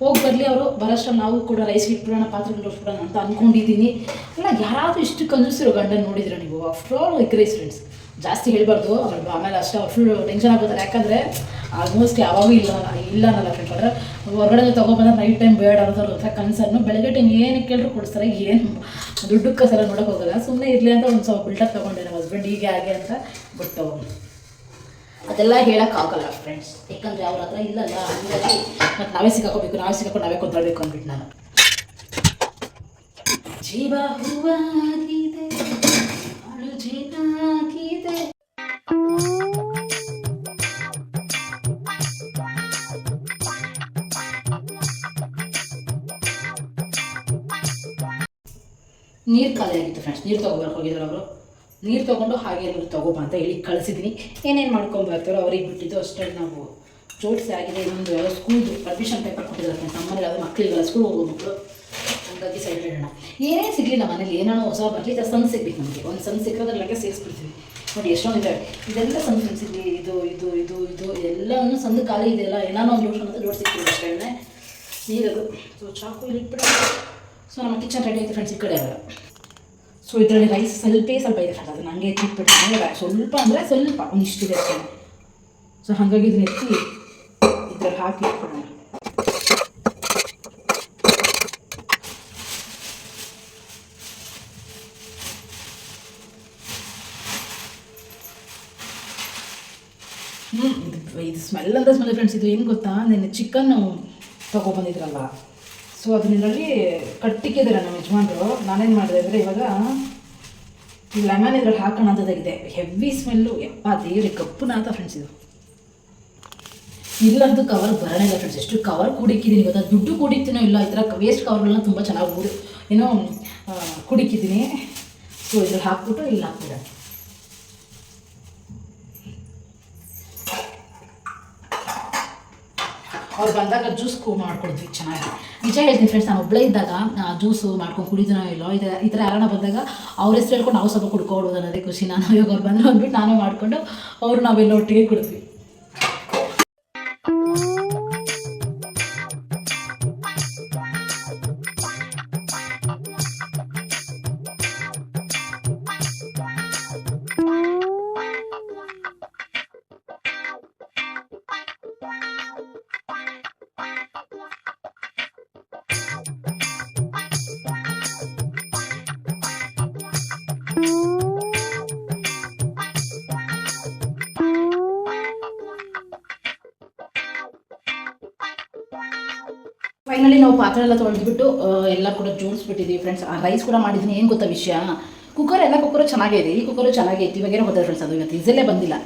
ಹೋಗಿ ಬರಲಿ ಅವರು ಬರೋಷ್ಟು ನಾವು ಕೂಡ ರೈಸ್ ಇಟ್ಬಿಡೋಣ ಪಾತ್ರೆ ಇಟ್ಬಿಡೋಣ ಅಂತ ಅಂದ್ಕೊಂಡಿದ್ದೀನಿ ಅಲ್ಲ ಯಾರಾದರೂ ಇಷ್ಟು ಕಂಜೂಸಿರೋ ಗಂಡನ ನೋಡಿದ್ರೆ ನೀವು ಆಫ್ಟರ್ ಆಲ್ ರೈಸ್ ಫ್ರೆಂಡ್ಸ್ ಜಾಸ್ತಿ ಹೇಳ್ಬಾರ್ದು, ಅವ್ರು ಆಮೇಲೆ ಅಷ್ಟೇ ಅವ್ರು ಫುಲ್ ಟೆನ್ಷನ್ ಆಗುತ್ತಾರೆ ಯಾಕಂದರೆ ಆಲ್ಮೋಸ್ಟ್ ಯಾವಾಗೂ ಇಲ್ಲ ಇಲ್ಲ ಅನ್ನಲ್ಲ ಫ್ರೆಂಡ್ ಅಂದರೆ ಹೊರಗಡೆ ತೊಗೊಬಂದ್ರೆ ನೈಟ್ ಟೈಮ್ ಬೇಡ ಅನ್ನೋದ್ರ ಹತ್ರ ಕನ್ಸರ್ನು ಬೆಳಗ್ಗೆ ಟೈಮ್ ಏನಕ್ಕೆ ಕೇಳಿದ್ರು ಕೊಡಿಸ್ತಾರೆ, ಏನು ದುಡ್ಡು ಕಸೆಲ್ಲ ನೋಡೋಕೆ ಹೋಗಲ್ಲ ಸುಮ್ಮನೆ ಇರಲಿ ಅಂತ ಒಂದು ಸ್ವಲ್ಪ ಬಿಲ್ಟರ್ ತೊಗೊಂಡೆ ನಮ್ಮ ಹಸ್ಬೆಂಡ್ ಹೀಗೆ, ಹಾಗೆ ಅಂತ ಬಟ್ ಅದೆಲ್ಲ ಹೇಳೋಕ್ಕಾಗಲ್ಲ ಫ್ರೆಂಡ್ಸ್ ಯಾಕಂದರೆ ಅವ್ರ ಹತ್ರ ಇಲ್ಲಲ್ಲ, ಹಂಗಾಗಿ ಮತ್ತು ನಾವೇ ಸಿಕ್ಕಾಕೋಬೇಕು, ನಾವೇ ಸಿಕ್ಕಾಕೊಂಡು ನಾವೇ ಕೊಂದಾಡಬೇಕು ಅಂದ್ಬಿಟ್ಟು ನಾನು. ಜೀವ ಹೂವಾಗಿದೆ ಜೀವಾಗಿದೆ ನೀರು ಖಾಲಿ ಆಗಿತ್ತು ಫ್ರೆಂಡ್ಸ್ ನೀರು ತಗೋಬರ್ಕೋಗಿದ್ರು ಹೋಗಿದ್ರು ಅವರು ನೀರು ತೊಗೊಂಡು ಹಾಗೆ ನೀರು ತೊಗೊಬ ಅಂತ ಹೇಳಿ ಕಳಿಸಿದ್ದೀನಿ ಏನೇನು ಮಾಡ್ಕೊಂಬರ್ತಾರೋ ಅವ್ರಿಗೆ ಬಿಟ್ಟಿದ್ದು ಅಷ್ಟೇ ನಾವು ಜೋಡಿಸಿ ಆಗಿದೆ. ಇನ್ನೊಂದು ಸ್ಕೂಲ್ದು ಪರ್ಮಿಷನ್ ಪೇಪರ್ ಕೊಟ್ಟಿದ್ದಾರೆ ನಮ್ಮನೇಲಿ ಯಾವುದೋ ಮಕ್ಕಳಿಗೆಲ್ಲ ಸ್ಕೂಲ್ ಹೋಗೋ ಮಕ್ಕಳು ಹಂಗಾಗಿ ಸೈಡ್ ಹೇಳೋಣ ಏನೇ ಸಿಗಲಿಲ್ಲ ಮನೇಲಿ, ಏನಾನೋ ಹೊಸ ಬರಲಿ ಸಣ್ಣ ಸಿಗ್ಬೇಕು ನಮಗೆ. ಒಂದು ಸಣ್ಣ ಸಿಕ್ಕೋದ್ರಲ್ಲಾಗೆ ಸೇರಿಸ್ಬಿಡ್ತೀವಿ. ನೋಡಿ, ಎಷ್ಟೊಂದು ಇದೆ. ಇದೆಲ್ಲ ಸಣ್ಣ ಫ್ರೆಂಡ್ಸ್ ಇಲ್ಲಿ ಇದು ಇದು ಇದು ಇದು ಎಲ್ಲನೂ ಸಣ್ಣ ಖಾಲಿ ಇದೆಲ್ಲ ಏನಾನೋ ಒಂದು ಜೋಡಿಸೋಣ ಅಂತ ಜೋಡಿಸಿರ್ತೀವಿ ಅಷ್ಟೇ ನೀರದು. ಸೊ ಚಾಕು ಇಲ್ಲಿ ಇಟ್ಬಿಡೋದು ಸೊ ನಮ್ಮ ಕಿಚನ್ ರೆಡಿ ಆಯಿತು ಫ್ರೆಂಡ್ಸ್ ಈ ಕಡೆ ಅಲ್ಲ. ಸೊ ಇದರಲ್ಲಿ ರೈಸ್ ಸ್ವಲ್ಪೇ ಸ್ವಲ್ಪ ಇದೆ ಸರ್ ಅದು ನನಗೆ ಎತ್ತಿಟ್ಬಿಡ್ತೀನಿ ಸ್ವಲ್ಪ ಅಂದರೆ ಸ್ವಲ್ಪ ಒಂದಿಷ್ಟಿದೆ ಅಷ್ಟೇ. ಸೊ ಹಾಗಾಗಿ ಇದನ್ನ ಎತ್ತಿ ಇದ್ರಲ್ಲಿ ಹಾಕಿ ಇಟ್ಕೊಳ್ಳೋಣ ಹ್ಞೂ ಇದು ಸ್ಮೆಲ್ ಅಂದ್ರೆ ಸ್ಮೆಲ್ ಫ್ರೆಂಡ್ಸ್ ಇದು ಏನು ಗೊತ್ತಾ? ನೆನ್ನೆ ಚಿಕನ್ ತೊಗೊಬಂದಿದ್ರಲ್ವ ಸೊ ಅದನ್ನಲ್ಲಿ ಕಟ್ಟಿಕ್ಕಿದ್ದಾರೆ ನಮ್ಮ ಯಜಮಾನ್ರು. ನಾನೇನು ಮಾಡಿದೆ ಅಂದರೆ ಇವಾಗ ಲೆಮನ್ ಇದ್ರಲ್ಲಿ ಹಾಕೋಣ ಅಂತದಾಗಿದೆ. ಹೆವಿ ಸ್ಮೆಲ್ಲು ಯಪ್ಪ, ದೇವ್ರಿ ಕಪ್ಪು ನಾತ ಫ್ರೆಂಡ್ಸ್ ಇದು. ಇಲ್ಲಂತೂ ಕವರ್ ಬರೋಣ ಇಲ್ಲ ಫ್ರೆಂಡ್ಸ್ ಎಷ್ಟು ಕವರ್ ಕುಡಿಕಿದ್ದೀನಿ ಗೊತ್ತಾ? ದುಡ್ಡು ಕುಡಿತೀನೋ ಇಲ್ಲ, ಈ ಥರ ವೇಸ್ಟ್ ಕವರ್ಗಳನ್ನ ತುಂಬ ಚೆನ್ನಾಗಿ ಏನೋ ಕುಡಿಕಿದ್ದೀನಿ ಸೊ ಇದ್ರಲ್ಲಿ ಹಾಕ್ಬಿಟ್ಟು ಇಲ್ಲಿ ಹಾಕ್ಬಿಡ ಅವ್ರು ಬಂದಾಗ ಜ್ಯೂಸ್ ಕೂ ಮಾಡ್ಕೊಡ್ತೀವಿ ಚೆನ್ನಾಗಿ. ನಿಜ ಹೇಳ್ತೀನಿ ಫ್ರೆಂಡ್ಸ್ ನಾನು ಒಬ್ಬಳೇ ಇದ್ದಾಗ ಜ್ಯೂಸು ಮಾಡ್ಕೊಂಡು ಕುಡಿದನೋ ಇಲ್ಲೋ ಥರ ಈ ಥರ ಯಾರನ್ನ ಬಂದಾಗ ಅವ್ರ ಹೆಸರು ಹೇಳ್ಕೊಂಡು ನಾವು ಸ್ವಲ್ಪ ಕುಡ್ಕೊಡೋದು ಅನ್ನೋದೇ ಖುಷಿ. ನಾನು ಇವಾಗ ಅವ್ರು ಬಂದ್ರೆ ಅಂದ್ಬಿಟ್ಟು ನಾನು ಮಾಡಿಕೊಂಡು ಅವ್ರು ನಾವೆಲ್ಲ ಒಟ್ಟಿಗೆ ಕುಡಿದ್ವಿ. ಎಲ್ಲ ತೊಳೆದ್ಬಿಟ್ಟು ಎಲ್ಲ ಕೂಡ ಜೋಡಿಸ್ಬಿಟ್ಟಿದ್ದೀವಿ ಫ್ರೆಂಡ್ಸ್ ಆ ರೈಸ್ ಕೂಡ ಮಾಡಿದ್ದೀನಿ. ಏನು ಗೊತ್ತಾ ವಿಷಯ? ಕುಕ್ಕರ್ ಎಲ್ಲ ಕುಕ್ಕರು ಚೆನ್ನಾಗೇ ಇದೆ ಈ ಕುಕ್ಕರು ಚೆನ್ನಾಗೇ ಇತ್ತು ಇವಾಗೇನೋ ಹೋದ ಫ್ರೆಂಡ್ಸ್ ಅದು ಇವತ್ತು. ಇಸಲ್ಲೇ ಬಂದಿಲ್ಲ.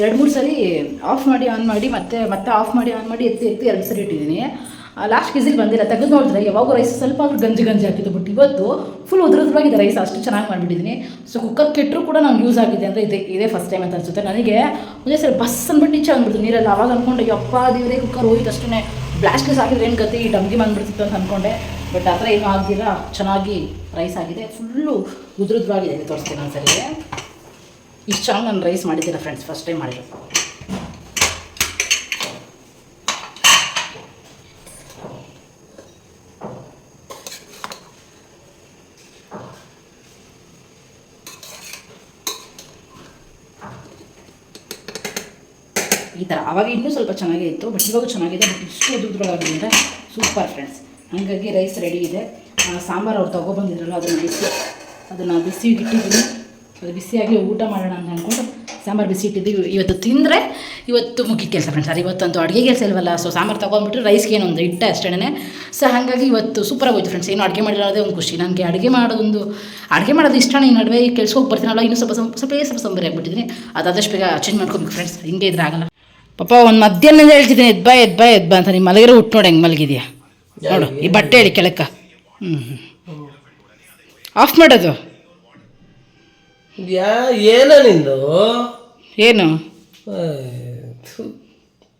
ಎರಡು ಮೂರು ಸರಿ ಆಫ್ ಮಾಡಿ ಆನ್ ಮಾಡಿ, ಮತ್ತೆ ಮತ್ತೆ ಆಫ್ ಮಾಡಿ ಆನ್ ಮಾಡಿ ಎತ್ತಿ ಎತ್ತಿ ಎರಡು ಸರಿ ಇಟ್ಟಿದ್ದೀನಿ. ಲಾಸ್ಟ್ ಕಿಸಿಲ್ ಬಂದಿಲ್ಲ. ತೆಗೆದು ನೋಡಿದ್ರೆ ಯಾವಾಗ ರೈಸ್ ಸ್ವಲ್ಪ ಗಂಜಿ ಗಂಜಿ ಹಾಕಿದ್ದು ಬಟ್ ಇವತ್ತು ಫುಲ್ ಉದ್ರದ್ರಾಗಿದೆ ರೈಸ್ ಅಷ್ಟು ಚೆನ್ನಾಗಿ ಮಾಡಿಬಿಟ್ಟಿದ್ದೀನಿ. ಸೊ ಕುಕ್ಕರ್ ಕೆಟ್ಟರು ಕೂಡ ನಂಗೆ ಯೂಸ್ ಆಗಿದೆ ಅಂದರೆ ಇದೇ ಇದೇ ಫಸ್ಟ್ ಟೈಮ್ ಅಂತ ಅನ್ಸುತ್ತೆ. ನನಗೆ ಒಂದೇ ಸರಿ ಬಸ್ ಅಂದ್ಬಿಟ್ಟು ಈಚೆ ಅಂದ್ಬಿಡ್ತು ನೀರಲ್ಲಿ ಅವಾಗ ಅಂದ್ಕೊಂಡು ಯಪ್ಪ ದೇವರೇ ಕುಕ್ಕರ್ ಹೋಯ್ತು ಅಷ್ಟೇ ಬ್ಲಾಸ್ಟ್ಲೆಸ್ ಹಾಕಿದ್ರೆ ಏನು ಗತಿ? ಡಮ್ಗಿ ಬಂದ್ಬಿಡ್ತಿತ್ತು ಅಂತ ಅಂದ್ಕೊಂಡೆ ಬಟ್ ಆ ಥರ ಏನೂ ಆಗಿಲ್ಲ ಚೆನ್ನಾಗಿ ರೈಸ್ ಆಗಿದೆ. ಫುಲ್ಲು ಉದ್ರುದ್ರವಾಗಿದೆ ತೋರಿಸ್ತೀನಿ ಒಂದ್ಸರಿ. ಇಷ್ಟು ಚೆನ್ನಾಗಿ ನಾನು ರೈಸ್ ಮಾಡಿದ್ದೀರಾ ಫ್ರೆಂಡ್ಸ್ ಫಸ್ಟ್ ಟೈಮ್ ಮಾಡಿರೋದು. ಈ ಥರ ಅವಾಗ ಇನ್ನೂ ಸ್ವಲ್ಪ ಚೆನ್ನಾಗೇ ಇತ್ತು ಬಟ್ ಇವಾಗ ಚೆನ್ನಾಗಿದೆ ಬಟ್ ಇಷ್ಟು ಉದ್ರೊಳಗಾಗಿದೆ ಅಂದರೆ ಸೂಪರ್ ಫ್ರೆಂಡ್ಸ್ ಹಾಗಾಗಿ ರೈಸ್ ರೆಡಿ ಇದೆ. ಸಾಂಬಾರು ಅವ್ರು ತೊಗೊಬಂದಿದ್ರಲ್ಲ ಅದನ್ನು ಬಿಸಿ ಅದನ್ನು ಬಿಸಿ ಇಟ್ಟಿದ್ದೀನಿ. ಅದು ಬಿಸಿಯಾಗಿ ಊಟ ಮಾಡೋಣ ಅಂತ ಅಂದ್ಕೊಂಡು ಸಾಂಬಾರು ಬಿಸಿ ಇಟ್ಟಿದ್ದೀವಿ. ಇವತ್ತು ತಿಂದರೆ ಇವತ್ತು ಮುಖ್ಯ ಕೆಲಸ ಫ್ರೆಂಡ್ಸ್ ಅದು ಇವತ್ತಂತೂ ಅಡುಗೆ ಕೆಲಸ ಇಲ್ವಲ್ಲ ಸೊ ಸಾಂಬಾರು ತೊಗೊಂಡ್ಬಿಟ್ರೆ ರೈಸ್ಗೆ ಏನೊಂದು ಇಟ್ಟ ಅಷ್ಟೇ ಸೊ ಹಾಗಾಗಿ ಇವತ್ತು ಸೂಪರ್ ಆಗೋಯ್ತು ಫ್ರೆಂಡ್ಸ್ ಏನು ಅಡುಗೆ ಮಾಡಿರೋದೇ ಒಂದು ಖುಷಿ. ನನಗೆ ಅಡುಗೆ ಮಾಡೋದೊಂದು, ಅಡುಗೆ ಮಾಡೋದು ಇಷ್ಟನೇ. ಈ ನಡುವೆ ಕೆಲಸಕ್ಕೆ ಹೋಗಿ ಬರ್ತೀನಲ್ಲ ಇನ್ನೂ ಸ್ವಲ್ಪ ಸ್ವಲ್ಪ ಸ್ವಲ್ಪ ಸ್ವಲ್ಪ ಸಂಬರಿ ಆಗಿಬಿಟ್ಟಿದ್ದೀನಿ. ಅದು ಬೇಗ ಚೇಂಜ್ ಮಾಡ್ಕೊಬೇಕು ಫ್ರೆಂಡ್ಸ್ ಹಿಂಗೆ ಇದ್ರೆ ಆಗಲ್ಲ. ಪಾಪ ಒಂದು ಮಧ್ಯಾಹ್ನ ಹೇಳ್ತಿದ್ದೀನಿ ಎದ್ಬ ಎದ್ಬ ಎದ್ಬಾ ಅಂತ ನಿಮ್ಮ ಮಲಗಿರೋ ಹುಟ್ಟು ನೋಡಿ ಹೆಂಗೆ ಮಲಗಿದ್ಯಾ? ನೋಡು ಈ ಬಟ್ಟೆ ಹೇಳಿ ಕೆಳಕ. ಹ್ಞೂ ಹ್ಞೂ ಆಫ್ ಮಾಡೋದು? ಯಾ ಏನ ನಿಂದು? ಏನು? ಥು.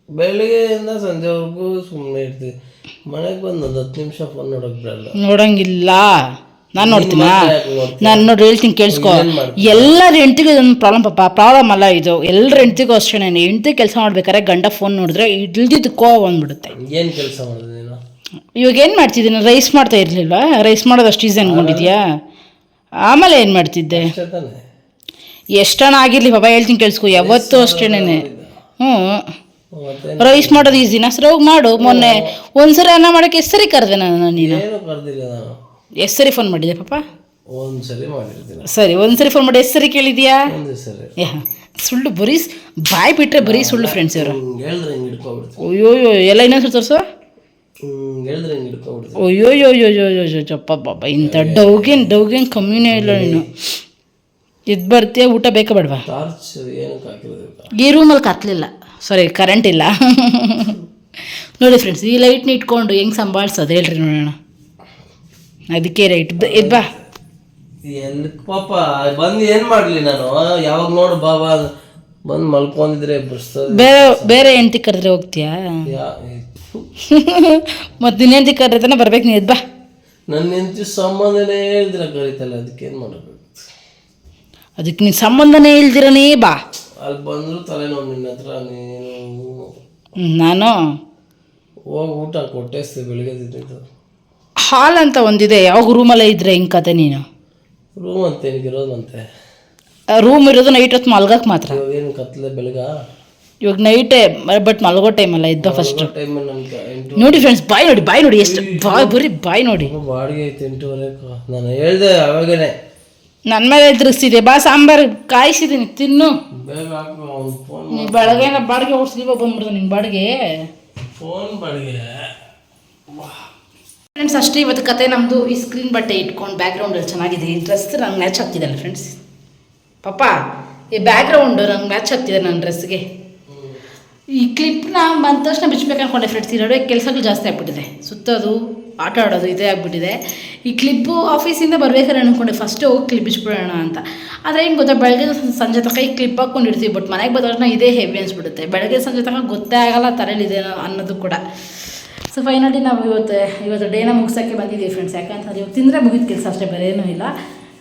ಬೆಳಿಗ್ಗೆಯಿಂದ ಸಂಜೆವರೆಗೂ ಸುಮ್ಮನೆ ಇರ್ತೀವಿ ಮನೆಗೆ ಬಂದು ಒಂದು ಹತ್ತು ನಿಮಿಷ ಫೋನ್ ನೋಡೋಕೆ ಬರಲ್ಲ. ನೋಡಂಗಿಲ್ಲ. ನಾನು ನೋಡ್ತೀನಾ? ನಾನು ನೋಡಿ ಹೇಳ್ತೀನಿ ಕೇಳಿಸ್ಕೋ? ಎಲ್ಲರ ಹೆಂಡತಿಗೂ ಇದೊಂದು ಪ್ರಾಬ್ಲಮ್ ಪಾಪ ಪ್ರಾಬ್ಲಮ್ ಅಲ್ಲ ಇದು. ಎಲ್ಲರ ಹೆಂಡತಿಗೂ ಅಷ್ಟೇ ಹೆಂಡತಿ ಕೆಲಸ ಮಾಡ್ಬೇಕಾದ್ರೆ ಗಂಡ ಫೋನ್ ನೋಡಿದ್ರೆ ಇಲ್ದಿದ್ದು ಕೋವ ಬಂದ್ಬಿಡುತ್ತೆ. ಏನು ಕೆಲಸ ಮಾಡಿದೆ ನೀನು? ಇವಾಗ ಏನು ಮಾಡ್ತಿದ್ದೀನಿ? ರೈಸ್ ಮಾಡ್ತಾ ಇರಲಿಲ್ಲ ರೈಸ್ ಮಾಡೋದು ಅಷ್ಟು ಈಸಿ ಅನ್ಕೊಂಡಿದ್ಯಾ? ಆಮೇಲೆ ಏನು ಮಾಡ್ತಿದ್ದೆ? ಎಷ್ಟನ ಆಗಿರಲಿ ಪಾಪ ಹೇಳ್ತೀನಿ ಕೇಳಿಸ್ಕೋ. ಯಾವತ್ತೂ ಅಷ್ಟೇನೆ ಹ್ಞೂ ರೈಸ್ ಮಾಡೋದು ಈಸಿನ ಸರಿ ಹೋಗಿ ಮಾಡು. ಮೊನ್ನೆ ಒಂದ್ಸರಿ ಅನ್ನ ಮಾಡೋಕ್ಕೆ ಎಷ್ಟು ಸರಿ ಕರೆದೆ ನಾನು ನಾನು. ಎಷ್ಟು ಸರಿ ಫೋನ್ ಮಾಡಿದೆ ಪಾಪ? ಒಂದು ಸರಿ ಮಾಡಿರ್ತೀನಿ. ಸರಿ ಒಂದ್ಸರಿ ಫೋನ್ ಮಾಡಿ ಎಷ್ಟು ಸರಿ ಕೇಳಿದ್ಯಾ? ಒಂದೇ ಸರಿ ಯಾ ಸುಳ್ಳು ಬರೀ ಸ್- ಬಾಯ್ ಬಿಟ್ರೆ ಬರೀ ಸುಳ್ಳು ಫ್ರೆಂಡ್ಸ್ ಇವರು. ಹಿಂಗೆ ಹೇಳಿದ್ರೆ ಹಿಂಗೆ ಹಿಡ್ಕೊಬಿಡ್ತೀನಿ. ಅಯ್ಯೋಯ್ಯೋ ಎಲ್ಲ ಇನ್ನೊಂದ್ಸರಿ ತೋರಿಸು. ಹಿಂಗೆ ಹೇಳಿದ್ರೆ ಹಿಂಗೆ ಹಿಡ್ಕೊಬಿಡ್ತೀನಿ. ಅಯ್ಯೋಯ್ಯೋಯ್ಯೋಯ್ಯೋ ಚಪ್ಪ ಬಾಬಾ ಇಂಥ ಡೌಗೇನ್ ಡೌಗೇನ್ ಕಮ್ಮಿನೇ ಇಲ್ಲ ನೀನು. ಇದು ಬರ್ತೀಯ ಊಟ ಬೇಕಾ ಬೇಡವಾ? ಟಾರ್ಚ್ ಏನಕ್ಕೆ ಹಾಕಿರೋದಿಲ್ಲ ಈ ರೂಮಲ್ಲಿ ಕತ್ಲಿಲ್ಲ. ಸಾರಿ ಕರೆಂಟ್ ಇಲ್ಲ. ನೋಡಿ ಫ್ರೆಂಡ್ಸ್ ಈ ಲೈಟ್ನ ಇಟ್ಕೊಂಡು ಹೆಂಗೆ ಸಂಭಾಳಿಸೋದು ಹೇಳ್ರಿ ನೋಡೋಣ. ಅದಕ್ಕೆ ರೈಟ್. ಬಾ ಎಲ್ಲಿ ಪಾಪ ಬಂದು ಏನು ಮಾಡಲಿ ನಾನು? ಯಾವಾಗ ನೋಡು ಬಾಬಾ ಬಂದು ಮಲ್ಕೊಂಡಿದ್ರೆ ಬಿಡಿಸ್ತದೆ ಬೇರೆ ಬೇರೆ ಹೆಂಡ್ತಿ ಕರೆದ್ರೆ ಹೋಗ್ತೀಯಾ? ಮತ್ತೆ ನಿನ್ನ ಹೆಂಡ್ತಿ ಕರೆದ್ರೆ ತಾನೇ ಬರ್ಬೇಕು ನೀ ಬಾ. ನನ್ನ ಹೆಂಡತಿ ಸಂಬಂಧನೇ ಹೇಳಿದ್ರೆ ಕರೀತಲ್ಲ ಅದಕ್ಕೆ ಏನು ಮಾಡಬೇಕು? ಅದಕ್ಕೆ ನೀನು ಸಂಬಂಧನೇ ಇಲ್ದಿರನೇ ಬಾ. ಅಲ್ಲಿ ಬಂದ್ರು ತಲೆನೋವು ನಿನ್ನ ಹತ್ರ ನೀನು ನಾನು ಹೋಗಿ ಊಟ ಕೊಟ್ಟೆ ಬೆಳಿಗ್ಗೆ ತಿಂದಿದ್ದು ಹಾಲ್ ಅಂತ ಒಂದಿದೆ. ಯಾವಾಗ ರೂಮಲ್ಲೇ ಇದ್ರೆ ಹಿಂಗೆ ಕತೆ ನೀನು? ರೂಮ್ ಅಂತ ಇರೋದಂತೆ ರೂಮ್ ಇರೋದು ನೈಟ್ ಹೊತ್ತು ಮಲ್ಗಕ್ಕೆ ಮಾತ್ರ. ಇವಾಗ ಏನು ಕತ್ಲೆ ಬೆಳಗ? ಇವಾಗ ನೈಟೇ ಬಟ್ ಮಲ್ಗೋ ಟೈಮಲ್ಲ ಇದ್ದ ಫಸ್ಟ್ ಎಂಟು ನೋಡಿ ಫ್ರೆಂಡ್ಸ್ ಬಾಯ್ ನೋಡಿ ಬಾಯ್ ನೋಡಿ ಎಷ್ಟು ಬಾಯ್ ಬರೀ ಬಾಯ್ ನೋಡಿ. ಬಾಡಿಗೆ ಐತೆ ಎಂಟೂವರೆ ನಾನು ಹೇಳ್ದೆ ಅವಾಗೇನೆ. ನನ್ನ ಮೇಲೆ ಎದುರಿಸ್ತಿದೆ. ಬಾ ಸಾಂಬಾರು ಕಾಯಿಸಿದೀನಿ ತಿನ್ನು. ಬೇಗ ಹಾಕು ಅವ್ನು ಫೋನ್ ನೀ ಬೆಳಗ್ಗೆ ಬಾಡಿಗೆ ಓಡಿಸ್ಲಿವ ಬಂದ್ಬಿಡ್ದು ನಿನ್ನ ಬಾಡಿಗೆ. ಫೋನ್ ಬಾಡಿಗೆ? ಫ್ರೆಂಡ್ಸ್ ಅಷ್ಟೇ ಇವತ್ತು ಕತೆ ನಮ್ಮದು ಈ ಸ್ಕ್ರೀನ್ ಬಟ್ಟೆ ಇಟ್ಕೊಂಡು ಬ್ಯಾಕ್ಗ್ರೌಂಡಲ್ಲಿ ಚೆನ್ನಾಗಿದೆ. ಈ ಡ್ರೆಸ್ ನಂಗೆ ಮ್ಯಾಚ್ ಆಗ್ತಿದೆ ಫ್ರೆಂಡ್ಸ್ ಪಾಪ ಈ ಬ್ಯಾಕ್ಗ್ರೌಂಡು ನಂಗೆ ಮ್ಯಾಚ್ ಆಗ್ತಿದೆ ನನ್ನ ಡ್ರೆಸ್ಗೆ ಈ ಕ್ಲಿಪ್ನ ಬಂದ ತಕ್ಷಣ ಬಿಚ್ಚಬೇಕು ಅನ್ಕೊಂಡೆ ಫ್ರೆಂಡ್ಸ್ ಇರೋಡೆ ಕೆಲಸಗಳು ಜಾಸ್ತಿ ಆಗ್ಬಿಟ್ಟಿದೆ. ಸುತ್ತೋದು, ಆಟ ಆಡೋದು ಇದೇ ಆಗಿಬಿಟ್ಟಿದೆ. ಈ ಕ್ಲಿಪ್ಪು ಆಫೀಸಿಂದ ಬರ್ಬೇಕಾದ್ರೆ ಅನ್ಕೊಂಡೆ ಫಸ್ಟು ಹೋಗಿ ಕ್ಲಿಪ್ ಬಿಚ್ಬಿಡೋಣ ಅಂತ. ಆದರೆ ಹೆಂಗೆ ಗೊತ್ತಾ, ಬೆಳಗ್ಗೆ ಸಂಜೆ ತನಕ ಈ ಕ್ಲಿಪ್ ಹಾಕ್ಕೊಂಡು ಇರ್ತೀವಿ ಬಟ್ ಮನೆಗೆ ಬಂದ ತಕ್ಷಣ ಇದೇ ಹೆವಿ ಅನ್ಸ್ಬಿಡುತ್ತೆ. ಬೆಳಗ್ಗೆ ಸಂಜೆ ತನಕ ಗೊತ್ತೇ ಆಗಲ್ಲ ತಲೆಯಲ್ಲಿದೆ ಅನ್ನೋದು ಕೂಡ. ಸೊ ಫೈನಲಿ ನಾವು ಇವತ್ತು ಇವತ್ತು ಡೇನ ಮುಗಿಸೋಕ್ಕೆ ಬಂದಿದ್ದೀವಿ ಫ್ರೆಂಡ್ಸ್ ಯಾಕಂತಂದ್ರೆ ಇವಾಗ ತಿಂದರೆ ಮುಗಿದ ಕೆಲಸ ಅಷ್ಟೇ, ಬೇರೆ ಏನೂ ಇಲ್ಲ.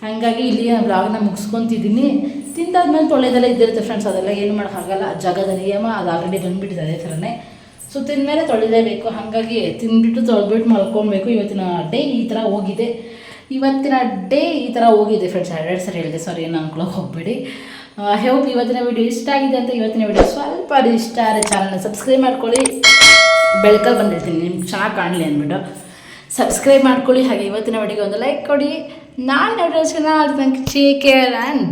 ಹಾಗಾಗಿ ಇಲ್ಲಿ ಬ್ಲಾಗ್ನ ಮುಗಿಸ್ಕೊತಿದ್ದೀನಿ. ತಿಂದಾದ್ಮೇಲೆ ತೊಳೆದೆಲ್ಲ ಇದ್ದಿರುತ್ತೆ ಫ್ರೆಂಡ್ಸ್ ಅದೆಲ್ಲ ಏನು ಮಾಡೋಕ್ಕಾಗಲ್ಲ ಜಾಗದ ನಿಯಮ, ಅದು ಆಲ್ರೆಡಿ ಬಂದುಬಿಟ್ಟಿದೆ ಅದೇ ಥರನೇ. ಸೊ ತಿಂದಮೇಲೆ ತೊಳೆದೇಬೇಕು ಹಾಗಾಗಿ ತಿಂದ್ಬಿಟ್ಟು ತೊಳೆದ್ಬಿಟ್ಟು ಮಲ್ಕೊಬೇಕು. ಇವತ್ತಿನ ಡೇ ಈ ಥರ ಹೋಗಿದೆ. ಇವತ್ತಿನ ಡೇ ಈ ಥರ ಹೋಗಿದೆ ಫ್ರೆಂಡ್ಸ್ ಎರಡು ಸರಿ ಹೇಳಿದೆ ಸಾರಿ ಏನು ಅನ್ಕೊಳಕ್ಕೆ ಹೋಗ್ಬೇಡಿ. ಹೋಪ್ ಇವತ್ತಿನ ವಿಡಿಯೋ ಇಷ್ಟ ಆಗಿದೆ ಅಂತ ಇವತ್ತಿನ ವಿಡಿಯೋ ಸ್ವಲ್ಪ ಇಷ್ಟ ಆದರೆ ಚಾನಲ್ನ ಸಬ್ಸ್ಕ್ರೈಬ್ ಮಾಡ್ಕೊಳ್ಳಿ. ಬೆಳಕಲ್ಲಿ ಬಂದಿರ್ತೀನಿ, ನಿಮ್ಗೆ ಚೆನ್ನಾಗಿ ಕಾಣಲಿ ಅಂದ್ಬಿಟ್ಟು. ಸಬ್ಸ್ಕ್ರೈಬ್ ಮಾಡ್ಕೊಳ್ಳಿ, ಹಾಗೆ ಇವತ್ತಿನ ವಿಡಿಯೋಗೆ ಒಂದು ಲೈಕ್ ಕೊಡಿ. ನಾನು ವಿಡಿಯೋಸ್ನ ಥ್ಯಾಂಕ್ ಟೇಕ್ ಕೇರ್ ಆ್ಯಂಡ್